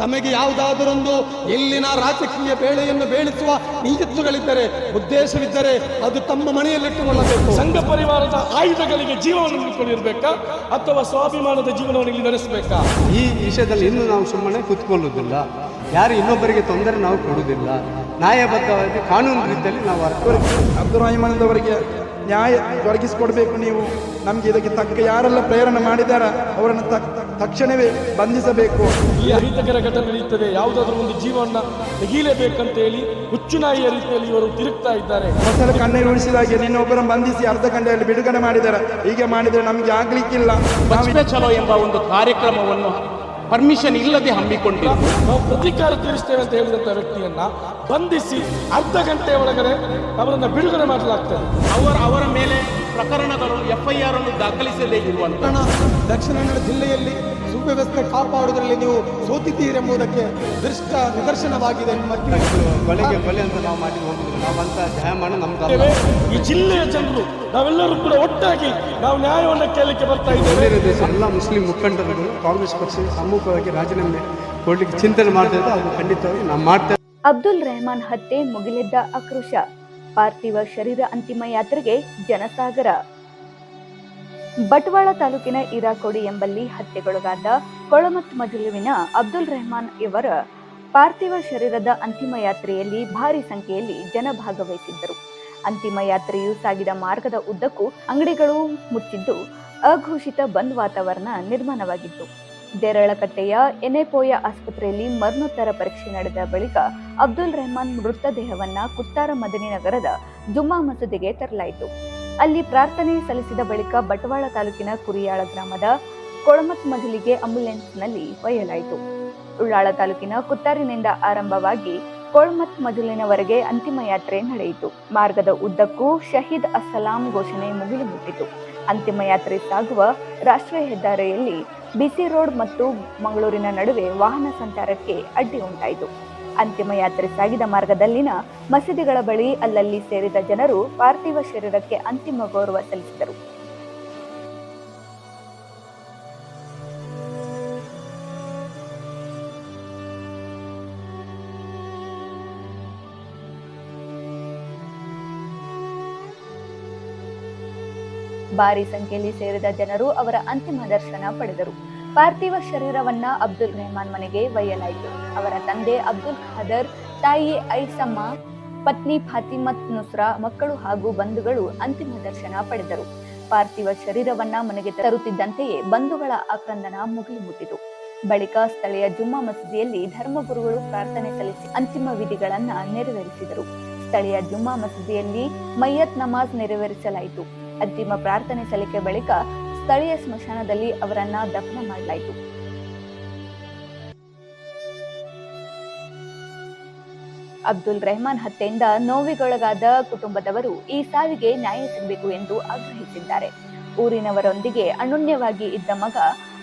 ತಮಗೆ ಯಾವುದಾದರೊಂದು ಇಲ್ಲಿನ ರಾಜಕೀಯ ಬೇಳೆಯನ್ನು ಬೇಳಿಸುವ ನೀಯತ್ತುಗಳಿದ್ದರೆ ಉದ್ದೇಶವಿದ್ದರೆ ಅದು ತಮ್ಮ ಮನೆಯಲ್ಲಿಟ್ಟುಕೊಳ್ಳಬೇಕು. ಸಂಘ ಪರಿವಾರದ ಆಯುಧಗಳಿಗೆ ಜೀವವನ್ನು ಇಟ್ಟುಕೊಂಡಿರಬೇಕಾ ಅಥವಾ ಸ್ವಾಭಿಮಾನದ ಜೀವನವನ್ನು ಇಲ್ಲಿ ನಡೆಸಬೇಕಾ? ಈ ವಿಷಯದಲ್ಲಿ ಇನ್ನೂ ನಾವು ಸುಮ್ಮನೆ ಕೂತ್ಕೊಳ್ಳುವುದಿಲ್ಲ. ಯಾರು ಇನ್ನೊಬ್ಬರಿಗೆ ತೊಂದರೆ ನಾವು ಕೊಡುವುದಿಲ್ಲ. ನ್ಯಾಯಬದ್ಧವಾಗಿ ಕಾನೂನು ರೀತಿಯಲ್ಲಿ ನಾವು ಅಬ್ದುಲ್ ರಹಿಮಾನದವರಿಗೆ ನ್ಯಾಯ ಒದಗಿಸಿಕೊಡ್ಬೇಕು ನೀವು. ನಮಗೆ ಇದಕ್ಕೆ ತಕ್ಕ ಯಾರೆಲ್ಲ ಪ್ರೇರಣೆ ಮಾಡಿದಾರ ಅವರನ್ನು ತಕ್- ತಕ್ಷಣವೇ ಬಂಧಿಸಬೇಕು. ಈ ಅಹಿತಕರ ಘಟನೆ ನಡೆಯುತ್ತದೆ. ಯಾವುದಾದ್ರೂ ಒಂದು ಜೀವನ ತೆಗೀಲೇಬೇಕಂತ ಹೇಳಿ ಹುಚ್ಚುನಾಯಿಯ ರೀತಿಯಲ್ಲಿ ಇವರು ತಿರುಗ್ತಾ ಇದ್ದಾರೆ. ಮೊಸರು ಕಣ್ಣೀರು ಉಳಿಸಿದಾಗೆ ನಿನ್ನೊಬ್ಬರನ್ನು ಬಂಧಿಸಿ ಅರ್ಧ ಗಂಟೆಯಲ್ಲಿ ಬಿಡುಗಡೆ ಮಾಡಿದ್ದಾರೆ. ಹೀಗೆ ಮಾಡಿದರೆ ನಮಗೆ ಆಗ್ಲಿಕ್ಕಿಲ್ಲ. ಬಚ್ಪೆ ಚಲೋ ಎಂಬ ಒಂದು ಕಾರ್ಯಕ್ರಮವನ್ನು ಪರ್ಮಿಷನ್ ಇಲ್ಲದೆ ಹಮ್ಮಿಕೊಂಡಿಲ್ಲ. ನಾವು ಪ್ರತೀಕಾರ ತೀರಿಸ್ತೇವೆ ಅಂತ ಹೇಳಿದಂತ ವ್ಯಕ್ತಿಯನ್ನ ಬಂಧಿಸಿ ಅರ್ಧ ಗಂಟೆ ಒಳಗಡೆ ಅವರನ್ನ ಬಿಡುಗಡೆ ಮಾಡಲಾಗ್ತದೆ. ಅವರ ಅವರ ಮೇಲೆ ಪ್ರಕರಣಗಳು ಎಫ್ಐಆರ್ ಅನ್ನು ದಾಖಲಿಸದೇ ಇರುವಂತ ದಕ್ಷಿಣ ಕನ್ನಡ ಜಿಲ್ಲೆಯಲ್ಲಿ ಸುವ್ಯವಸ್ಥೆ ಕಾಪಾಡುವುದರಲ್ಲಿ ನೀವು ಸೋತಿದ್ದೀರೆಂಬುದಕ್ಕೆ ದೃಷ್ಟ ನಿದರ್ಶನವಾಗಿದೆ ಮತ್ತು ಕೊಲೆಗೆ ಕೊಲೆ ಅಂತ ನಾವು ಮಾಡಿ ನಾವಂತ. ಈ ಜಿಲ್ಲೆಯ ಜನರು ನಾವೆಲ್ಲರೂ ಕೂಡ ಒಟ್ಟಾಗಿ ನಾವು ನ್ಯಾಯವನ್ನು ಕೇಳಲಿಕ್ಕೆ ಬರ್ತಾ ಇದ್ದೇವೆ. ಎಲ್ಲ ಮುಸ್ಲಿಂ ಮುಖಂಡರು ಕಾಂಗ್ರೆಸ್ ಪಕ್ಷ ಸಮ್ಮುಖವಾಗಿ ರಾಜೀನಾಮೆ ಕೊಡ್ಲಿಕ್ಕೆ ಚಿಂತನೆ ಮಾಡ್ತಾ ಅದು ಖಂಡಿತವಾಗಿ ನಾವು ಮಾಡ್ತೇವೆ ಅಬ್ದುಲ್ ರೆಹಮಾನ್ ಹತ್ಯೆ ಮುಗಿಲೆದ್ದ ಆಕ್ರೋಶ. ಪಾರ್ಥಿವ ಶರೀರ ಅಂತಿಮ ಯಾತ್ರೆಗೆ ಜನಸಾಗರ. ಬಟ್ವಾಳ ತಾಲೂಕಿನ ಇರಾಕೋಡಿ ಎಂಬಲ್ಲಿ ಹತ್ಯೆಗೊಳಗಾದ ಕೊಳಮತ್ ಮಜಲುವಿನ ಅಬ್ದುಲ್ ರೆಹಮಾನ್ ಇವರ ಪಾರ್ಥಿವ ಶರೀರದ ಅಂತಿಮ ಯಾತ್ರೆಯಲ್ಲಿ ಭಾರಿ ಸಂಖ್ಯೆಯಲ್ಲಿ ಜನ ಭಾಗವಹಿಸಿದ್ದರು. ಅಂತಿಮ ಯಾತ್ರೆಯು ಸಾಗಿದ ಮಾರ್ಗದ ಉದ್ದಕ್ಕೂ ಅಂಗಡಿಗಳು ಮುಚ್ಚಿದ್ದು ಅಘೋಷಿತ ಬಂದ್ ವಾತಾವರಣ ನಿರ್ಮಾಣವಾಗಿತ್ತು. ದೇರಳಕಟ್ಟೆಯ ಎನೆಪೋಯ ಆಸ್ಪತ್ರೆಯಲ್ಲಿ ಮರಣೋತ್ತರ ಪರೀಕ್ಷೆ ನಡೆದ ಬಳಿಕ ಅಬ್ದುಲ್ ರೆಹಮಾನ್ ಮೃತದೇಹವನ್ನ ಕುತ್ತಾರ ಮದನಿ ನಗರದ ಜುಮ್ಮಾ ಮಸೂದಿಗೆ ತರಲಾಯಿತು. ಅಲ್ಲಿ ಪ್ರಾರ್ಥನೆ ಸಲ್ಲಿಸಿದ ಬಳಿಕ ಬಟವಾಳ ತಾಲೂಕಿನ ಕುರಿಯಾಳ ಗ್ರಾಮದ ಕೊಳಮತ್ ಮಜಲಿಗೆ ಆಂಬ್ಯುಲೆನ್ಸ್ನಲ್ಲಿ ಒಯ್ಯಲಾಯಿತು. ಉಳ್ಳಾಳ ತಾಲೂಕಿನ ಕುತ್ತಾರಿನಿಂದ ಆರಂಭವಾಗಿ ಕೊಳಮತ್ ಮಜಲಿನವರೆಗೆ ಅಂತಿಮ ಯಾತ್ರೆ ನಡೆಯಿತು. ಮಾರ್ಗದ ಉದ್ದಕ್ಕೂ ಶಹೀದ್ ಅಸ್ಸಲಾಂ ಘೋಷಣೆ ಮುಗಿಲು ಮುಟ್ಟಿತು. ಅಂತಿಮ ಯಾತ್ರೆ ಸಾಗುವ ರಾಷ್ಟ್ರೀಯ ಹೆದ್ದಾರಿಯಲ್ಲಿ ಬಿಸಿ ರೋಡ್ ಮತ್ತು ಮಂಗಳೂರಿನ ನಡುವೆ ವಾಹನ ಸಂಚಾರಕ್ಕೆ ಅಡ್ಡಿ ಉಂಟಾಯಿತು. ಅಂತಿಮ ಯಾತ್ರೆ ಸಾಗಿದ ಮಾರ್ಗದಲ್ಲಿನ ಮಸೀದಿಗಳ ಬಳಿ ಅಲ್ಲಲ್ಲಿ ಸೇರಿದ ಜನರು ಪಾರ್ಥಿವ ಶರೀರಕ್ಕೆ ಅಂತಿಮ ಗೌರವ ಸಲ್ಲಿಸಿದರು. ಭಾರಿ ಸಂಖ್ಯೆಯಲ್ಲಿ ಸೇರಿದ ಜನರು ಅವರ ಅಂತಿಮ ದರ್ಶನ ಪಡೆದರು. ಪಾರ್ಥಿವ ಶರೀರವನ್ನ ಅಬ್ದುಲ್ ರೆಹಮಾನ್ ಮನೆಗೆ ಒಯ್ಯಲಾಯಿತು. ಅವರ ತಂದೆ ಅಬ್ದುಲ್ ಖಾದರ್, ತಾಯಿ ಐಸಮ್ಮ, ಪತ್ನಿ ಫಾತಿಮತ್ ನುಸ್ರಾ, ಮಕ್ಕಳು ಹಾಗೂ ಬಂಧುಗಳು ಅಂತಿಮ ದರ್ಶನ ಪಡೆದರು. ಪಾರ್ಥಿವ ಶರೀರವನ್ನ ಮನೆಗೆ ತರುತ್ತಿದ್ದಂತೆಯೇ ಬಂಧುಗಳ ಆಕ್ರಂದನ ಮುಗಿಲು ಮುಟ್ಟಿತು ಬಳಿಕ ಸ್ಥಳೀಯ ಜುಮ್ಮಾ ಮಸೀದಿಯಲ್ಲಿ ಧರ್ಮಗುರುಗಳು ಪ್ರಾರ್ಥನೆ ಸಲ್ಲಿಸಿ ಅಂತಿಮ ವಿಧಿಗಳನ್ನ ನೆರವೇರಿಸಿದರು. ಸ್ಥಳೀಯ ಜುಮ್ಮಾ ಮಸೀದಿಯಲ್ಲಿ ಮಯ್ಯತ್ ನಮಾಜ್ ನೆರವೇರಿಸಲಾಯಿತು. ಅಂತಿಮ ಪ್ರಾರ್ಥನೆ ಸಲ್ಲಿಕೆ ಬಳಿಕ ಸ್ಥಳೀಯ ಸ್ಮಶಾನದಲ್ಲಿ ಅವರನ್ನ ದಫನ ಮಾಡಲಾಯಿತು. ಅಬ್ದುಲ್ ರೆಹಮಾನ್ ಹತ್ಯೆಯಿಂದ ನೋವಿಗೊಳಗಾದ ಕುಟುಂಬದವರು ಈ ಸಾವಿಗೆ ನ್ಯಾಯ ಸಿಗಬೇಕು ಎಂದು ಆಗ್ರಹಿಸಿದ್ದಾರೆ. ಊರಿನವರೊಂದಿಗೆ ಅನುಣ್ಯವಾಗಿ ಇದ್ದ ಮಗ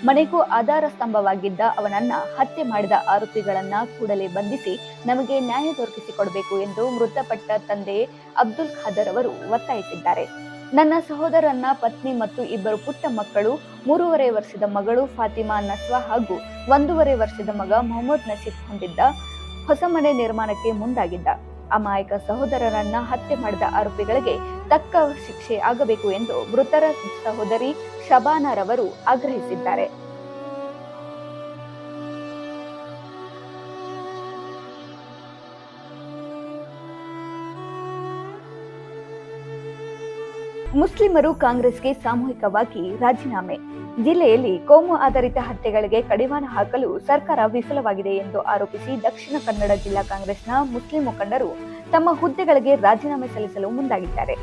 ಮನೆಗೂ ಆಧಾರ ಸ್ತಂಭವಾಗಿದ್ದ ಅವನನ್ನ ಹತ್ಯೆ ಮಾಡಿದ ಆರೋಪಿಗಳನ್ನ ಕೂಡಲೇ ಬಂಧಿಸಿ ನಮಗೆ ನ್ಯಾಯ ದೊರಕಿಸಿಕೊಡಬೇಕು ಎಂದು ಮೃತಪಟ್ಟ ತಂದೆ ಅಬ್ದುಲ್ ಖಾದರ್ ಅವರು ಒತ್ತಾಯಿಸಿದ್ದಾರೆ. ನನ್ನ ಸಹೋದರನ ಪತ್ನಿ ಮತ್ತು ಇಬ್ಬರು ಪುಟ್ಟ ಮಕ್ಕಳು, ಮೂರುವರೆ ವರ್ಷದ ಮಗಳು ಫಾತಿಮಾ ನಸ್ವಾ ಹಾಗೂ ಒಂದೂವರೆ ವರ್ಷದ ಮಗ ಮೊಹಮ್ಮದ್ ನಸೀಫ್ ಹೊಂದಿದ್ದ ಹೊಸ ಮನೆ ನಿರ್ಮಾಣಕ್ಕೆ ಮುಂದಾಗಿದ್ದ. ಅಮಾಯಕ ಸಹೋದರರನ್ನ ಹತ್ಯೆ ಮಾಡಿದ ಆರೋಪಿಗಳಿಗೆ ತಕ್ಕ ಶಿಕ್ಷೆ ಆಗಬೇಕು ಎಂದು ಮೃತರ ಸಹೋದರಿ ಶಬಾನಾರವರು ಆಗ್ರಹಿಸಿದ್ದಾರೆ. ಮುಸ್ಲಿಮರು ಕಾಂಗ್ರೆಸ್ಗೆ ಸಾಮೂಹಿಕವಾಗಿ ರಾಜೀನಾಮೆ. ಜಿಲ್ಲೆಯಲ್ಲಿ ಕೋಮು ಆಧಾರಿತ ಹತ್ಯೆಗಳಿಗೆ ಕಡಿವಾಣ ಹಾಕಲು ಸರ್ಕಾರ ವಿಫಲವಾಗಿದೆ ಎಂದು ಆರೋಪಿಸಿ ದಕ್ಷಿಣ ಕನ್ನಡ ಜಿಲ್ಲಾ ಕಾಂಗ್ರೆಸ್ನ ಮುಸ್ಲಿಂ ಮುಖಂಡರು ತಮ್ಮ ಹುದ್ದೆಗಳಿಗೆ ರಾಜೀನಾಮೆ ಸಲ್ಲಿಸಲು ಮುಂದಾಗಿದ್ದಾರೆ.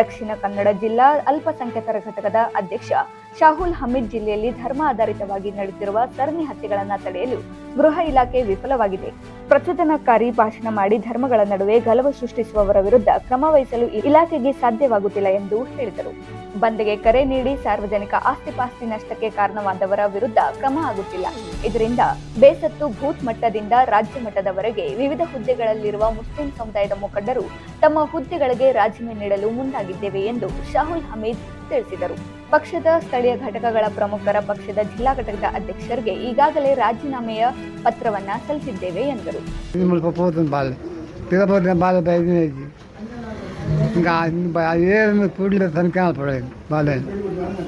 ದಕ್ಷಿಣ ಕನ್ನಡ ಜಿಲ್ಲಾ ಅಲ್ಪಸಂಖ್ಯಾತರ ಘಟಕದ ಅಧ್ಯಕ್ಷ ಶಾಹುಲ್ ಹಮೀದ್ ಜಿಲ್ಲೆಯಲ್ಲಿ ಧರ್ಮ ಆಧಾರಿತವಾಗಿ ನಡೆಯುತ್ತಿರುವ ಸರಣಿ ಹತ್ಯೆಗಳನ್ನು ತಡೆಯಲು ಗೃಹ ಇಲಾಖೆ ವಿಫಲವಾಗಿದೆ. ಪ್ರಚೋದನಕಾರಿ ಭಾಷಣ ಮಾಡಿ ಧರ್ಮಗಳ ನಡುವೆ ಗಲಭೆ ಸೃಷ್ಟಿಸುವವರ ವಿರುದ್ಧ ಕ್ರಮ ವಹಿಸಲು ಇಲಾಖೆಗೆ ಸಾಧ್ಯವಾಗುತ್ತಿಲ್ಲ ಎಂದು ಹೇಳಿದರು. ಬಂದ್ಗೆ ಕರೆ ನೀಡಿ ಸಾರ್ವಜನಿಕ ಆಸ್ತಿಪಾಸ್ತಿ ನಷ್ಟಕ್ಕೆ ಕಾರಣವಾದವರ ವಿರುದ್ಧ ಕ್ರಮ ಆಗುತ್ತಿಲ್ಲ. ಇದರಿಂದ ಬೇಸತ್ತು ಭೂತ್ ಮಟ್ಟದಿಂದ ರಾಜ್ಯ ಮಟ್ಟದವರೆಗೆ ವಿವಿಧ ಹುದ್ದೆಗಳಲ್ಲಿರುವ ಮುಸ್ಲಿಂ ಸಮುದಾಯದ ಮುಖಂಡರು ತಮ್ಮ ಹುದ್ದೆಗಳಿಗೆ ರಾಜೀನಾಮೆ ನೀಡಲು ಮುಂದಾಗಿದ್ದೇವೆ ಎಂದು ಶಾಹುಲ್ ಹಮೀದ್ ತಿಳಿಸಿದರು ಪಕ್ಷದ ಸ್ಥಳೀಯ ಘಟಕಗಳ ಪ್ರಮುಖರ ಪಕ್ಷದ ಜಿಲ್ಲಾ ಘಟಕದ ಅಧ್ಯಕ್ಷರಿಗೆ ಈಗಾಗಲೇ ರಾಜೀನಾಮೆಯ ಪತ್ರವನ್ನ ಸಲ್ಲಿಸಿದ್ದೇವೆ ಎಂದರು ఇది పోతుంది బాగా తిరగపోతే బాగా బయట ఇంకా ఏ కూడలే తనకి వెళ్ళిపోయాడు బాగాలేదు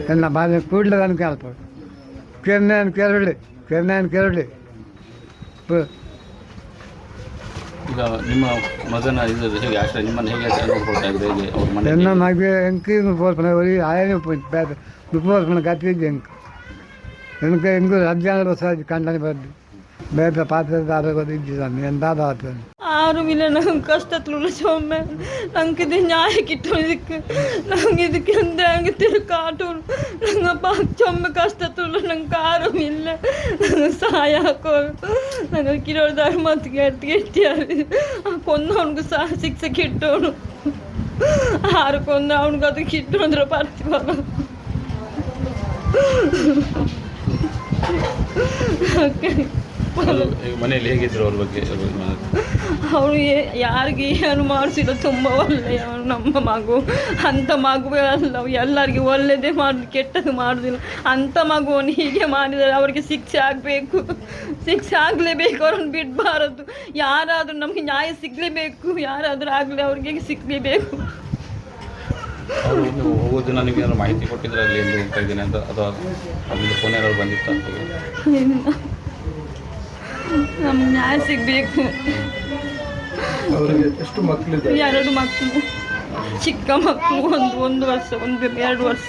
ಎಲ್ಲ ಬಾಲ್ಯ ಕೂಡಲೇ ನನಗೆ ಈಗ ನಿಮ್ಮ ಮಗನ ಇದು ಹೇಗೆ ಆಶ್ರಯ, ನಿಮ್ಮನ್ನು ಹೇಗೆ ಆಶ್ರಯ ನೋಡ್ಕೊಳ್ತಾ ಹೇಗೆ ಅವ್ರ ಮನೆ ನನ್ನ ಮಗ ಎಂಕಿ ಮುಪ್ಪೋಸ್ಮನೆ ಒರಿ ಆಯನ ಮುಪ್ಪೋಸ್ಮನೆ ಗತಿದ್ದೆ ಎಂಕ ಎಂಕ ಎಂಕು ರಾಜ್ಯಾಂಗ ಕಂಡನೆ ಬರ್ದು ಬೇರೆ ಪಾತ್ರದಾರ ಇದ್ದಿದ್ದಾನೆ ಎಂದಾದ யாரும் இல்லை. நாங்கள் கஷ்டத்தில் உள்ள சோமே நாங்கள் இது நியாயக்கிட்டோம் இதுக்கு நாங்கள் இதுக்கு எந்த நாங்கள் திரு காட்டோம் நாங்கள் பார்க்க சோம்ம கஷ்டத்தில் உள்ள நாங்கள் யாரும் இல்லை. நாங்கள் சாயாக்கோ நாங்கள் கீழே தர்மத்துக்கு எடுத்து கெட்டியாரு. கொந்தவனுக்கு சா சிக்ஸை கிட்டணும். ஆறு கொந்த அவனுக்கு அது கிட்டு வந்துடும் பறிச்சு வரோம் okay. ಮನೆಯಲ್ಲಿ ಹೇಗಿದ್ರು ಅವ್ರ ಬಗ್ಗೆ ಯಾರಿಗೆ ಏನು ಮಾಡಿಸಿಲ್ಲ ತುಂಬ ಒಳ್ಳೆಯ ನಮ್ಮ ಮಗು. ಅಂಥ ಮಗುವೇ ಅಲ್ಲ ಎಲ್ಲರಿಗೆ ಒಳ್ಳೆಯದೇ ಮಾಡಿ ಕೆಟ್ಟದ್ದು ಮಾಡೋದಿಲ್ಲ. ಅಂಥ ಮಗುವನ್ನು ಹೀಗೆ ಮಾಡಿದರೆ ಅವರಿಗೆ ಶಿಕ್ಷೆ ಆಗಬೇಕು. ಶಿಕ್ಷೆ ಆಗಲೇಬೇಕು ಅವ್ರನ್ನ ಬಿಡಬಾರದು. ಯಾರಾದರೂ ನಮಗೆ ನ್ಯಾಯ ಸಿಗಲೇಬೇಕು ಯಾರಾದರೂ ಆಗಲಿ ಅವ್ರಿಗೆ ಸಿಗಲೇಬೇಕು. ಅವರು ನನಗೆ ಏನಾದ್ರು ಮಾಹಿತಿ ಕೊಟ್ಟಿದ್ರೆ ಅಲ್ಲಿ ಹೋಗ್ತಾ ಇದ್ದೀನಿ ಅಂತ ಅಥವಾ ಅಲ್ಲಿಂದ ಫೋನ್ ಏನಾದ್ರು ಬಂದಿತ್ತ ನಮ್ಗೆ ನ್ಯಾಯ ಸಿಗಬೇಕು. ಅವರಿಗೆ ಎಷ್ಟು ಮಕ್ಕಳಿದ್ದಾರೆ ಎರಡು ಮಕ್ಕಳು ಚಿಕ್ಕ ಮಕ್ಕಳು ಒಂದು ಒಂದು ವರ್ಷ ಒಂದು ಎರಡು ವರ್ಷ.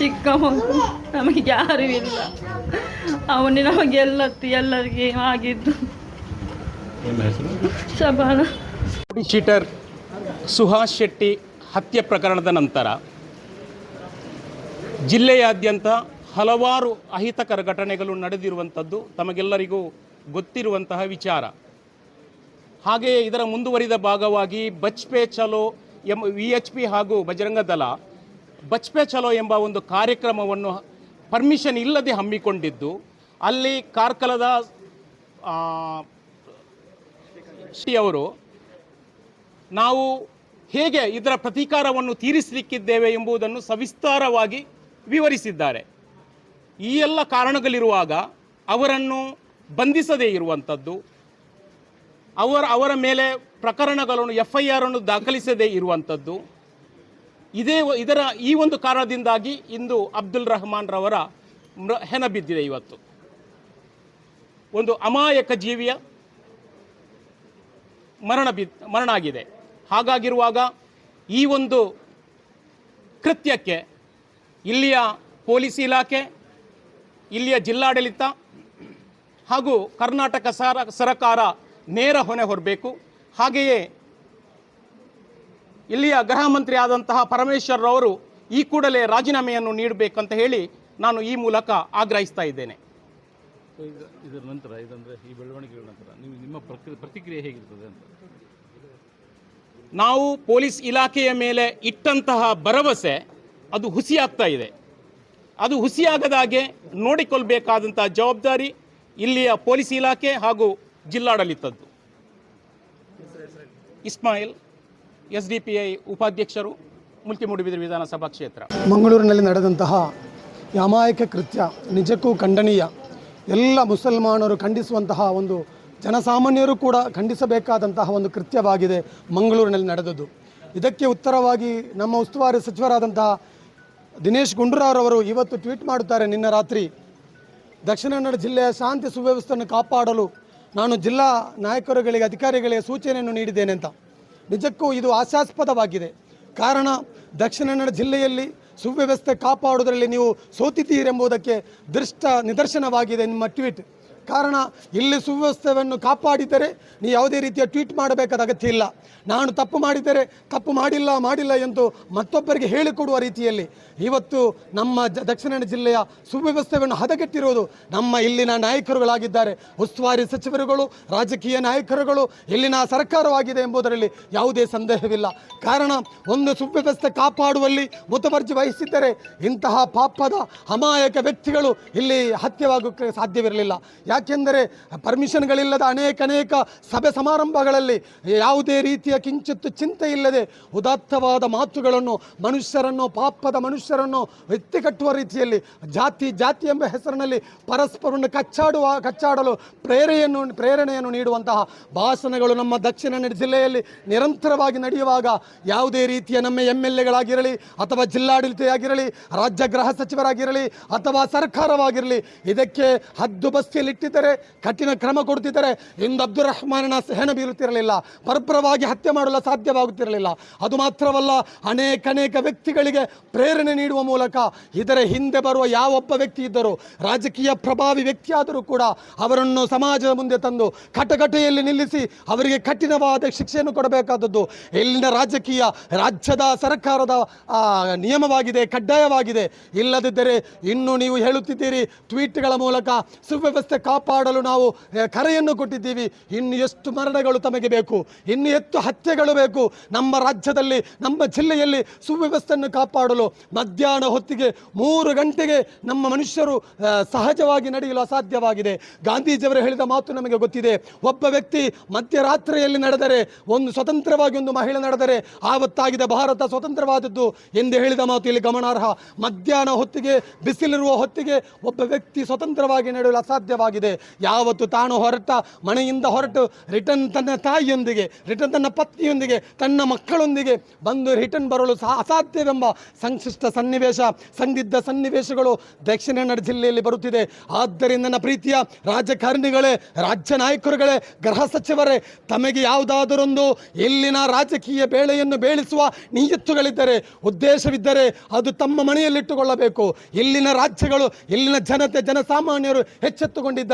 ಚಿಕ್ಕ ಮಕ್ಕಳು ನಮಗೆ ಯಾರೂ ಇಲ್ಲ. ಅವನೇ ನಮಗೆ ಎಲ್ಲ ಎಲ್ಲರಿಗೆ ಆಗಿದ್ದು. ಶಬಾನ. ಶೀಟರ್ ಸುಹಾಸ್ ಶೆಟ್ಟಿ ಹತ್ಯೆ ಪ್ರಕರಣದ ನಂತರ ಜಿಲ್ಲೆಯಾದ್ಯಂತ ಹಲವಾರು ಅಹಿತಕರ ಘಟನೆಗಳು ನಡೆದಿರುವಂಥದ್ದು ತಮಗೆಲ್ಲರಿಗೂ ಗೊತ್ತಿರುವಂತಹ ವಿಚಾರ. ಹಾಗೆಯೇ ಇದರ ಮುಂದುವರಿದ ಭಾಗವಾಗಿ ಬಚ್ಪೆ ಚಲೋ ಎಂಬ ವಿ ಎಚ್ ಪಿ ಹಾಗೂ ಬಜರಂಗ ದಳ ಬಚ್ಪೆ ಚಲೋ ಎಂಬ ಒಂದು ಕಾರ್ಯಕ್ರಮವನ್ನು ಪರ್ಮಿಷನ್ ಇಲ್ಲದೆ ಹಮ್ಮಿಕೊಂಡಿದ್ದು, ಅಲ್ಲಿ ಕಾರ್ಕಳದ ಶ್ರೀ ಅವರು, ನಾವು ಹೇಗೆ ಇದರ ಪ್ರತೀಕಾರವನ್ನು ತೀರಿಸಲಿಕ್ಕಿದ್ದೇವೆ ಎಂಬುದನ್ನು ಸವಿಸ್ತಾರವಾಗಿ ವಿವರಿಸಿದ್ದಾರೆ. ಈ ಎಲ್ಲ ಕಾರಣಗಳಿರುವಾಗ ಅವರನ್ನು ಬಂಧಿಸದೇ ಇರುವಂಥದ್ದು, ಅವರ ಅವರ ಮೇಲೆ ಪ್ರಕರಣಗಳನ್ನು ಎಫ್ ಐ ಆರ್ ಅನ್ನು ದಾಖಲಿಸದೇ ಇರುವಂಥದ್ದು, ಇದೇ ಇದರ ಈ ಒಂದು ಕಾರಣದಿಂದಾಗಿ ಇಂದು ಅಬ್ದುಲ್ ರಹಮಾನ್ ರವರ ಮೃ ಹೆಣ ಬಿದ್ದಿದೆ ಇವತ್ತು. ಒಂದು ಅಮಾಯಕ ಜೀವಿಯ ಮರಣ ಬಿ ಮರಣ ಆಗಿದೆ ಹಾಗಾಗಿರುವಾಗ ಈ ಒಂದು ಕೃತ್ಯಕ್ಕೆ ಇಲ್ಲಿಯ ಪೊಲೀಸ್ ಇಲಾಖೆ, ಇಲ್ಲಿಯ ಜಿಲ್ಲಾಡಳಿತ ಹಾಗೂ ಕರ್ನಾಟಕ ಸರ ಸರಕಾರ ನೇರ ಹೊಣೆ ಹೊರಬೇಕು. ಹಾಗೆಯೇ ಇಲ್ಲಿಯ ಗೃಹ ಮಂತ್ರಿ ಆದಂತಹ ಪರಮೇಶ್ವರ್ರವರು ಈ ಕೂಡಲೇ ರಾಜೀನಾಮೆಯನ್ನು ನೀಡಬೇಕಂತ ಹೇಳಿ ನಾನು ಈ ಮೂಲಕ ಆಗ್ರಹಿಸ್ತಾ ಇದ್ದೇನೆ. ಇದರ ನಂತರ ಇದಂದರೆ ಈ ಬೆಳವಣಿಗೆಗಳ ನಂತರ ನೀವು ನಿಮ್ಮ ಪ್ರತಿಕ್ರಿಯೆ ಹೇಗಿರ್ತದೆ ಅಂತ? ನಾವು ಪೊಲೀಸ್ ಇಲಾಖೆಯ ಮೇಲೆ ಇಟ್ಟಂತಹ ಭರವಸೆ ಅದು ಹುಸಿಯಾಗ್ತಾ ಇದೆ. ಅದು ಹುಸಿಯಾಗದಾಗೆ ನೋಡಿಕೊಳ್ಬೇಕಾದಂತಹ ಜವಾಬ್ದಾರಿ ಇಲ್ಲಿಯ ಪೊಲೀಸ್ ಇಲಾಖೆ ಹಾಗೂ ಜಿಲ್ಲಾಡಳಿತದ್ದು. Ismail S D P I ಉಪಾಧ್ಯಕ್ಷರು, ಮುಲ್ಕಿಮೂಡುಬಿದಿರೆ ವಿಧಾನಸಭಾ ಕ್ಷೇತ್ರ. ಮಂಗಳೂರಿನಲ್ಲಿ ನಡೆದಂತಹ ಯಾಮಾಯಕ ಕೃತ್ಯ, ನಿಜಕ್ಕೂ ಖಂಡನೀಯ, ಎಲ್ಲ ಮುಸಲ್ಮಾನರು ಖಂಡಿಸುವಂತಹ ಒಂದು ಜನಸಾಮಾನ್ಯರು ಕೂಡ ಖಂಡಿಸಬೇಕಾದಂತಹ ಒಂದು ಕೃತ್ಯವಾಗಿದೆ ಮಂಗಳೂರಿನಲ್ಲಿ ನಡೆದದ್ದು. ಇದಕ್ಕೆ ಉತ್ತರವಾಗಿ ನಮ್ಮ ಉಸ್ತುವಾರಿ ಸಚಿವರಾದಂತಹ ದಿನೇಶ್ ಗುಂಡೂರಾವ್ರವರು ಇವತ್ತು ಟ್ವೀಟ್ ಮಾಡುತ್ತಾರೆ ನಿನ್ನ ರಾತ್ರಿ. ದಕ್ಷಿಣ ಕನ್ನಡ ಜಿಲ್ಲೆಯ ಶಾಂತಿ ಸುವ್ಯವಸ್ಥೆಯನ್ನು ಕಾಪಾಡಲು ನಾನು ಜಿಲ್ಲಾ ನಾಯಕರುಗಳಿಗೆ, ಅಧಿಕಾರಿಗಳಿಗೆ ಸೂಚನೆಯನ್ನು ನೀಡಿದ್ದೇನೆ ಅಂತ. ನಿಜಕ್ಕೂ ಇದು ಆಶಾಸ್ಪದವಾಗಿದೆ ಕಾರಣ, ದಕ್ಷಿಣ ಕನ್ನಡ ಜಿಲ್ಲೆಯಲ್ಲಿ ಸುವ್ಯವಸ್ಥೆ ಕಾಪಾಡುವುದರಲ್ಲಿ ನೀವು ಸೋತಿದ್ದೀರೆಂಬುದಕ್ಕೆ ದೃಷ್ಟ ನಿದರ್ಶನವಾಗಿದೆ ನಿಮ್ಮ ಟ್ವೀಟ್. ಕಾರಣ, ಇಲ್ಲಿ ಸುವ್ಯವಸ್ಥೆಯನ್ನು ಕಾಪಾಡಿದರೆ ನೀವು ಯಾವುದೇ ರೀತಿಯ ಟ್ವೀಟ್ ಮಾಡಬೇಕಾದ ಅಗತ್ಯ ಇಲ್ಲ. ನಾನು ತಪ್ಪು ಮಾಡಿದರೆ ತಪ್ಪು ಮಾಡಿಲ್ಲ ಮಾಡಿಲ್ಲ ಎಂದು ಮತ್ತೊಬ್ಬರಿಗೆ ಹೇಳಿಕೊಡುವ ರೀತಿಯಲ್ಲಿ. ಇವತ್ತು ನಮ್ಮ ದಕ್ಷಿಣ ಜಿಲ್ಲೆಯ ಸುವ್ಯವಸ್ಥೆಯನ್ನು ಹದಗೆಟ್ಟಿರುವುದು ನಮ್ಮ ಇಲ್ಲಿನ ನಾಯಕರುಗಳಾಗಿದ್ದಾರೆ. ಉಸ್ತುವಾರಿ ಸಚಿವರುಗಳು, ರಾಜಕೀಯ ನಾಯಕರುಗಳು, ಇಲ್ಲಿನ ಸರ್ಕಾರವಾಗಿದೆ ಎಂಬುದರಲ್ಲಿ ಯಾವುದೇ ಸಂದೇಹವಿಲ್ಲ. ಕಾರಣ, ಒಂದು ಸುವ್ಯವಸ್ಥೆ ಕಾಪಾಡುವಲ್ಲಿ ಮುತುವರ್ಜಿ ವಹಿಸಿದ್ದರೆ ಇಂತಹ ಪಾಪದ, ಅಮಾಯಕ ವ್ಯಕ್ತಿಗಳು ಇಲ್ಲಿ ಹತ್ಯವಾಗೋಕ್ಕೆ ಸಾಧ್ಯವಿರಲಿಲ್ಲ. ಯಾಕೆಂದರೆ ಪರ್ಮಿಷನ್ಗಳಿಲ್ಲದ ಅನೇಕ ಅನೇಕ ಸಭೆ ಸಮಾರಂಭಗಳಲ್ಲಿ ಯಾವುದೇ ರೀತಿಯ ಕಿಂಚಿತ್ತು ಚಿಂತೆ ಇಲ್ಲದೆ ಉದಾತ್ತವಾದ ಮಾತುಗಳನ್ನು, ಮನುಷ್ಯರನ್ನು, ಪಾಪದ ಮನುಷ್ಯರನ್ನು ಎತ್ತಿಕಟ್ಟುವ ರೀತಿಯಲ್ಲಿ, ಜಾತಿ ಜಾತಿ ಎಂಬ ಹೆಸರಿನಲ್ಲಿ ಪರಸ್ಪರವನ್ನು ಕಚ್ಚಾಡುವ, ಕಚ್ಚಾಡಲು ಪ್ರೇರೆಯನ್ನು, ಪ್ರೇರಣೆಯನ್ನು ನೀಡುವಂತಹ ಭಾಷಣಗಳು ನಮ್ಮ ದಕ್ಷಿಣ ಜಿಲ್ಲೆಯಲ್ಲಿ ನಿರಂತರವಾಗಿ ನಡೆಯುವಾಗ ಯಾವುದೇ ರೀತಿಯ ನಮ್ಮ ಎಂ ಎಲ್ ಎಗಳಾಗಿರಲಿ ಅಥವಾ ಜಿಲ್ಲಾಡಳಿತ ರಾಜ್ಯ ಗೃಹ ಸಚಿವರಾಗಿರಲಿ ಅಥವಾ ಸರ್ಕಾರವಾಗಿರಲಿ, ಇದಕ್ಕೆ ಹದ್ದು ಬಸ್ತಿಯಲ್ಲಿಟ್ಟಿದ್ದರೆ ಕಠಿಣ ಕ್ರಮ ಕೊಡ್ತಿದ್ದಾರೆ. ಇಂದು ಅಬ್ದುಲ್ ರಹಮಾನನ ಸಹನ ಬೀರುತ್ತಿರಲಿಲ್ಲ ಪರಪರವಾಗಿ ಹತ್ಯೆ ಮಾಡಲು ಸಾಧ್ಯವಾಗುತ್ತಿರಲಿಲ್ಲ. ಅದು ಮಾತ್ರವಲ್ಲ, ಅನೇಕ ಅನೇಕ ವ್ಯಕ್ತಿಗಳಿಗೆ ಪ್ರೇರಣೆ ನೀಡುವ ಮೂಲಕ ಇದರ ಹಿಂದೆ ಬರುವ ಯಾವೊಬ್ಬ ವ್ಯಕ್ತಿ ಇದ್ದರೂ, ರಾಜಕೀಯ ಪ್ರಭಾವಿ ವ್ಯಕ್ತಿಯಾದರೂ ಕೂಡ ಅವರನ್ನು ಸಮಾಜದ ಮುಂದೆ ತಂದು ಕಟಕಟೆಯಲ್ಲಿ ನಿಲ್ಲಿಸಿ ಅವರಿಗೆ ಕಠಿಣವಾದ ಶಿಕ್ಷೆಯನ್ನು ಕೊಡಬೇಕಾದದ್ದು ಇಲ್ಲಿನ ರಾಜಕೀಯ ರಾಜ್ಯದ ಸರ್ಕಾರದ ನಿಯಮವಾಗಿದೆ, ಕಡ್ಡಾಯವಾಗಿದೆ. ಇಲ್ಲದಿದ್ದರೆ ಇನ್ನು ನೀವು ಹೇಳುತ್ತಿದ್ದೀರಿ, ಟ್ವೀಟ್ಗಳ ಮೂಲಕ ಸುವ್ಯವಸ್ಥೆ ಕಾಪಾಡಲು ನಾವು ಕರೆಯನ್ನು ಕೊಟ್ಟಿದ್ದೀವಿ. ಇನ್ನು ಎಷ್ಟು ಮರಣಗಳು ತಮಗೆ ಬೇಕು? ಇನ್ನು ಎಷ್ಟು ಹತ್ಯೆಗಳು ಬೇಕು? ನಮ್ಮ ರಾಜ್ಯದಲ್ಲಿ, ನಮ್ಮ ಜಿಲ್ಲೆಯಲ್ಲಿ ಸುವ್ಯವಸ್ಥೆಯನ್ನು ಕಾಪಾಡಲು ಮಧ್ಯಾಹ್ನ ಹೊತ್ತಿಗೆ ಮೂರು ಗಂಟೆಗೆ ನಮ್ಮ ಮನುಷ್ಯರು ಸಹಜವಾಗಿ ನಡೆಯಲು ಅಸಾಧ್ಯವಾಗಿದೆ. ಗಾಂಧೀಜಿಯವರು ಹೇಳಿದ ಮಾತು ನಮಗೆ ಗೊತ್ತಿದೆ. ಒಬ್ಬ ವ್ಯಕ್ತಿ ಮಧ್ಯರಾತ್ರಿಯಲ್ಲಿ ನಡೆದರೆ, ಒಂದು ಸ್ವತಂತ್ರವಾಗಿ ಒಂದು ಮಹಿಳೆ ನಡೆದರೆ, ಆವತ್ತಾಗಿದೆ ಭಾರತ ಸ್ವತಂತ್ರವಾದದ್ದು ಎಂದು ಹೇಳಿದ ಮಾತು ಇಲ್ಲಿ ಗಮನಾರ್ಹ. ಮಧ್ಯಾಹ್ನ ಹೊತ್ತಿಗೆ, ಬಿಸಿಲಿರುವ ಹೊತ್ತಿಗೆ ಒಬ್ಬ ವ್ಯಕ್ತಿ ಸ್ವತಂತ್ರವಾಗಿ ನಡೆಯಲು ಅಸಾಧ್ಯವಾಗಿದೆ. ಯಾವತ್ತು ತಾನು ಹೊರಟ ಮನೆಯಿಂದ ಹೊರಟು ರಿಟರ್ನ್ ತನ್ನ ತಾಯಿಯೊಂದಿಗೆ, ರಿಟರ್ನ್ ತನ್ನ ಪತ್ನಿಯೊಂದಿಗೆ, ತನ್ನ ಮಕ್ಕಳೊಂದಿಗೆ ಬಂದು ರಿಟರ್ನ್ ಬರಲು ಸಹ ಅಸಾಧ್ಯವೆಂಬ ಸಂಕ್ಷಿಷ್ಟ ಸನ್ನಿವೇಶ ಸಂದಿದ್ಧ ಸನ್ನಿವೇಶಗಳು ದಕ್ಷಿಣ ಕನ್ನಡ ಜಿಲ್ಲೆಯಲ್ಲಿ ಬರುತ್ತಿದೆ. ಆದ್ದರಿಂದ ನನ್ನ ಪ್ರೀತಿಯ ರಾಜಕಾರಣಿಗಳೇ, ರಾಜ್ಯ ನಾಯಕರುಗಳೇ, ಗೃಹ ಸಚಿವರೇ, ತಮಗೆ ಯಾವುದಾದರೊಂದು ಇಲ್ಲಿನ ರಾಜಕೀಯ ಬೇಳೆಯನ್ನು ಬೇಳಿಸುವ ನಿಯತ್ತುಗಳಿದ್ದರೆ, ಉದ್ದೇಶವಿದ್ದರೆ ಅದು ತಮ್ಮ ಮನೆಯಲ್ಲಿಟ್ಟುಕೊಳ್ಳಬೇಕು. ಇಲ್ಲಿನ ರಾಜ್ಯಗಳು, ಇಲ್ಲಿನ ಜನತೆ, ಜನಸಾಮಾನ್ಯರು ಎಚ್ಚೆತ್ತುಕೊಂಡಿದ್ದಾರೆ.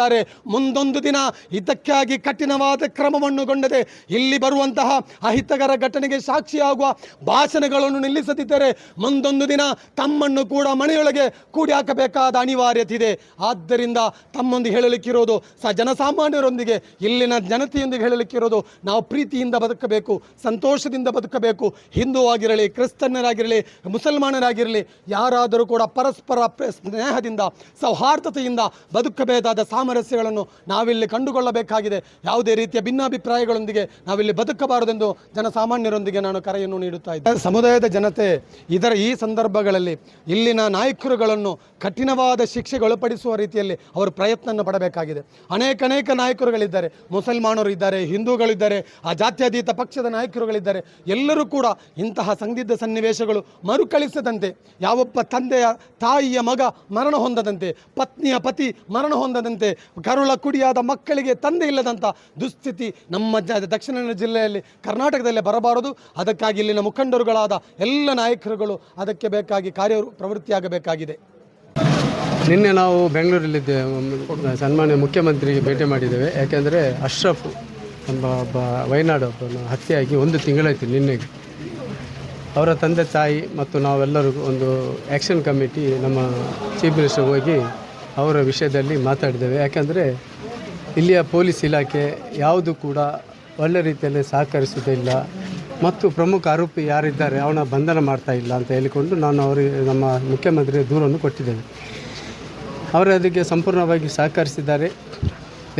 ಮುಂದೊಂದು ದಿನ ಇದಕ್ಕಾಗಿ ಕಠಿಣವಾದ ಕ್ರಮವನ್ನು ಗೊಂಡದೆ ಇಲ್ಲಿ ಬರುವಂತಹ ಅಹಿತಕರ ಘಟನೆಗೆ ಸಾಕ್ಷಿಯಾಗುವ ಭಾಷಣಗಳನ್ನು ನಿಲ್ಲಿಸದಿದ್ದರೆ ಮುಂದೊಂದು ದಿನ ತಮ್ಮನ್ನು ಕೂಡ ಮನೆಯೊಳಗೆ ಕೂಡಿ ಹಾಕಬೇಕಾದ ಅನಿವಾರ್ಯತೆ ಇದೆ ಆದ್ದರಿಂದ ತಮ್ಮೊಂದು ಹೇಳಲಿಕ್ಕಿರೋದು ಸ ಜನಸಾಮಾನ್ಯರೊಂದಿಗೆ ಇಲ್ಲಿನ ಜನತೆಯೊಂದಿಗೆ ಹೇಳಲಿಕ್ಕಿರೋದು ನಾವು ಪ್ರೀತಿಯಿಂದ ಬದುಕಬೇಕು, ಸಂತೋಷದಿಂದ ಬದುಕಬೇಕು. ಹಿಂದೂ ಆಗಿರಲಿ ಕ್ರಿಸ್ತನ್ನರಾಗಿರಲಿ ಮುಸಲ್ಮಾನರಾಗಿರಲಿ, ಯಾರಾದರೂ ಕೂಡ ಪರಸ್ಪರ ಪ್ರ- ಸ್ನೇಹದಿಂದ, ಸೌಹಾರ್ದತೆಯಿಂದ ಬದುಕಬೇಕಾದ ಸಾಮರಸ್ಯಗಳನ್ನು ನಾವಿಲ್ಲಿ ಕಂಡುಕೊಳ್ಳಬೇಕಾಗಿದೆ. ಯಾವುದೇ ರೀತಿಯ ಭಿನ್ನಾಭಿಪ್ರಾಯಗಳೊಂದಿಗೆ ನಾವಿಲ್ಲಿ ಬದುಕಬಾರದೆಂದು ಜನಸಾಮಾನ್ಯರೊಂದಿಗೆ ನಾನು ಕರೆಯನ್ನು ನೀಡುತ್ತಾ ಇದ್ದೇನೆ. ಸಮುದಾಯದ ಜನತೆ ಇದರ ಈ ಸಂದರ್ಭಗಳಲ್ಲಿ ಇಲ್ಲಿನ ನಾಯಕರುಗಳನ್ನು ಕಠಿಣವಾದ ಶಿಕ್ಷೆಗೊಳಪಡಿಸುವ ರೀತಿಯಲ್ಲಿ ಅವರು ಪ್ರಯತ್ನ ಪಡಬೇಕಾಗಿದೆ. ಅನೇಕ ಅನೇಕ ನಾಯಕರುಗಳಿದ್ದಾರೆ. ಮುಸಲ್ಮಾನರು ಇದ್ದಾರೆ, ಹಿಂದೂಗಳಿದ್ದಾರೆ, ಆ ಜಾತ್ಯತೀತ ಪಕ್ಷದ ನಾಯಕರುಗಳಿದ್ದಾರೆ. ಎಲ್ಲರೂ ಕೂಡ ಇಂತಹ ಸಂದಿಗ್ಧ ಸನ್ನಿವೇಶಗಳು ಮರುಕಳಿಸದಂತೆ, ಯಾವೊಬ್ಬ ತಂದೆಯ ತಾಯಿಯ ಮಗ ಮರಣ ಹೊಂದದಂತೆ, ಪತ್ನಿಯ ಪತಿ ಮರಣ ಹೊಂದದಂತೆ ಕರುಳ ಕುಡಿಯಾದ ಮಕ್ಕಳಿಗೆ ತಂದೆ ಇಲ್ಲದಂಥ ದುಸ್ಥಿತಿ ನಮ್ಮ ದಕ್ಷಿಣ ಕನ್ನಡ ಜಿಲ್ಲೆಯಲ್ಲಿ ಕರ್ನಾಟಕದಲ್ಲೇ ಬರಬಾರದು. ಅದಕ್ಕಾಗಿ ಇಲ್ಲಿನ ಮುಖಂಡರುಗಳಾದ ಎಲ್ಲ ನಾಯಕರುಗಳು ಅದಕ್ಕೆ ಬೇಕಾಗಿ ಕಾರ್ಯ ಪ್ರವೃತ್ತಿಯಾಗಬೇಕಾಗಿದೆ. ನಿನ್ನೆ ನಾವು ಬೆಂಗಳೂರಲ್ಲಿದ್ದೆ ಒಂದು ಸನ್ಮಾನ್ಯ ಮುಖ್ಯಮಂತ್ರಿಗೆ ಭೇಟಿ ಮಾಡಿದ್ದೇವೆ. ಯಾಕೆಂದರೆ ಅಶ್ರಫ್ ಎಂಬ ಒಬ್ಬ ವಯನಾಡು ಒಬ್ಬನ ಹತ್ಯೆಯಾಗಿ ಒಂದು ತಿಂಗಳಾಯಿತು ನಿನ್ನೆಗೆ ಅವರ ತಂದೆ ತಾಯಿ ಮತ್ತು ನಾವೆಲ್ಲರಿಗೂ ಒಂದು ಆ್ಯಕ್ಷನ್ ಕಮಿಟಿ ನಮ್ಮ ಚೀಫ್ ಮಿನಿಸ್ಟರ್ ಹೋಗಿ ಅವರ ವಿಷಯದಲ್ಲಿ ಮಾತಾಡಿದ್ದೇವೆ. ಯಾಕೆಂದರೆ ಇಲ್ಲಿಯ ಪೊಲೀಸ್ ಇಲಾಖೆ ಯಾವುದು ಕೂಡ ಒಳ್ಳೆ ರೀತಿಯಲ್ಲಿ ಸಹಕರಿಸುವುದಿಲ್ಲ ಮತ್ತು ಪ್ರಮುಖ ಆರೋಪಿ ಯಾರಿದ್ದಾರೆ ಅವನ ಬಂಧನ ಮಾಡ್ತಾ ಇಲ್ಲ ಅಂತ ಹೇಳಿಕೊಂಡು ನಾನು ಅವರಿಗೆ ನಮ್ಮ ಮುಖ್ಯಮಂತ್ರಿಗೆ ದೂರನ್ನು ಕೊಟ್ಟಿದ್ದೇನೆ. ಅವರು ಅದಕ್ಕೆ ಸಂಪೂರ್ಣವಾಗಿ ಸಹಕರಿಸಿದ್ದಾರೆ.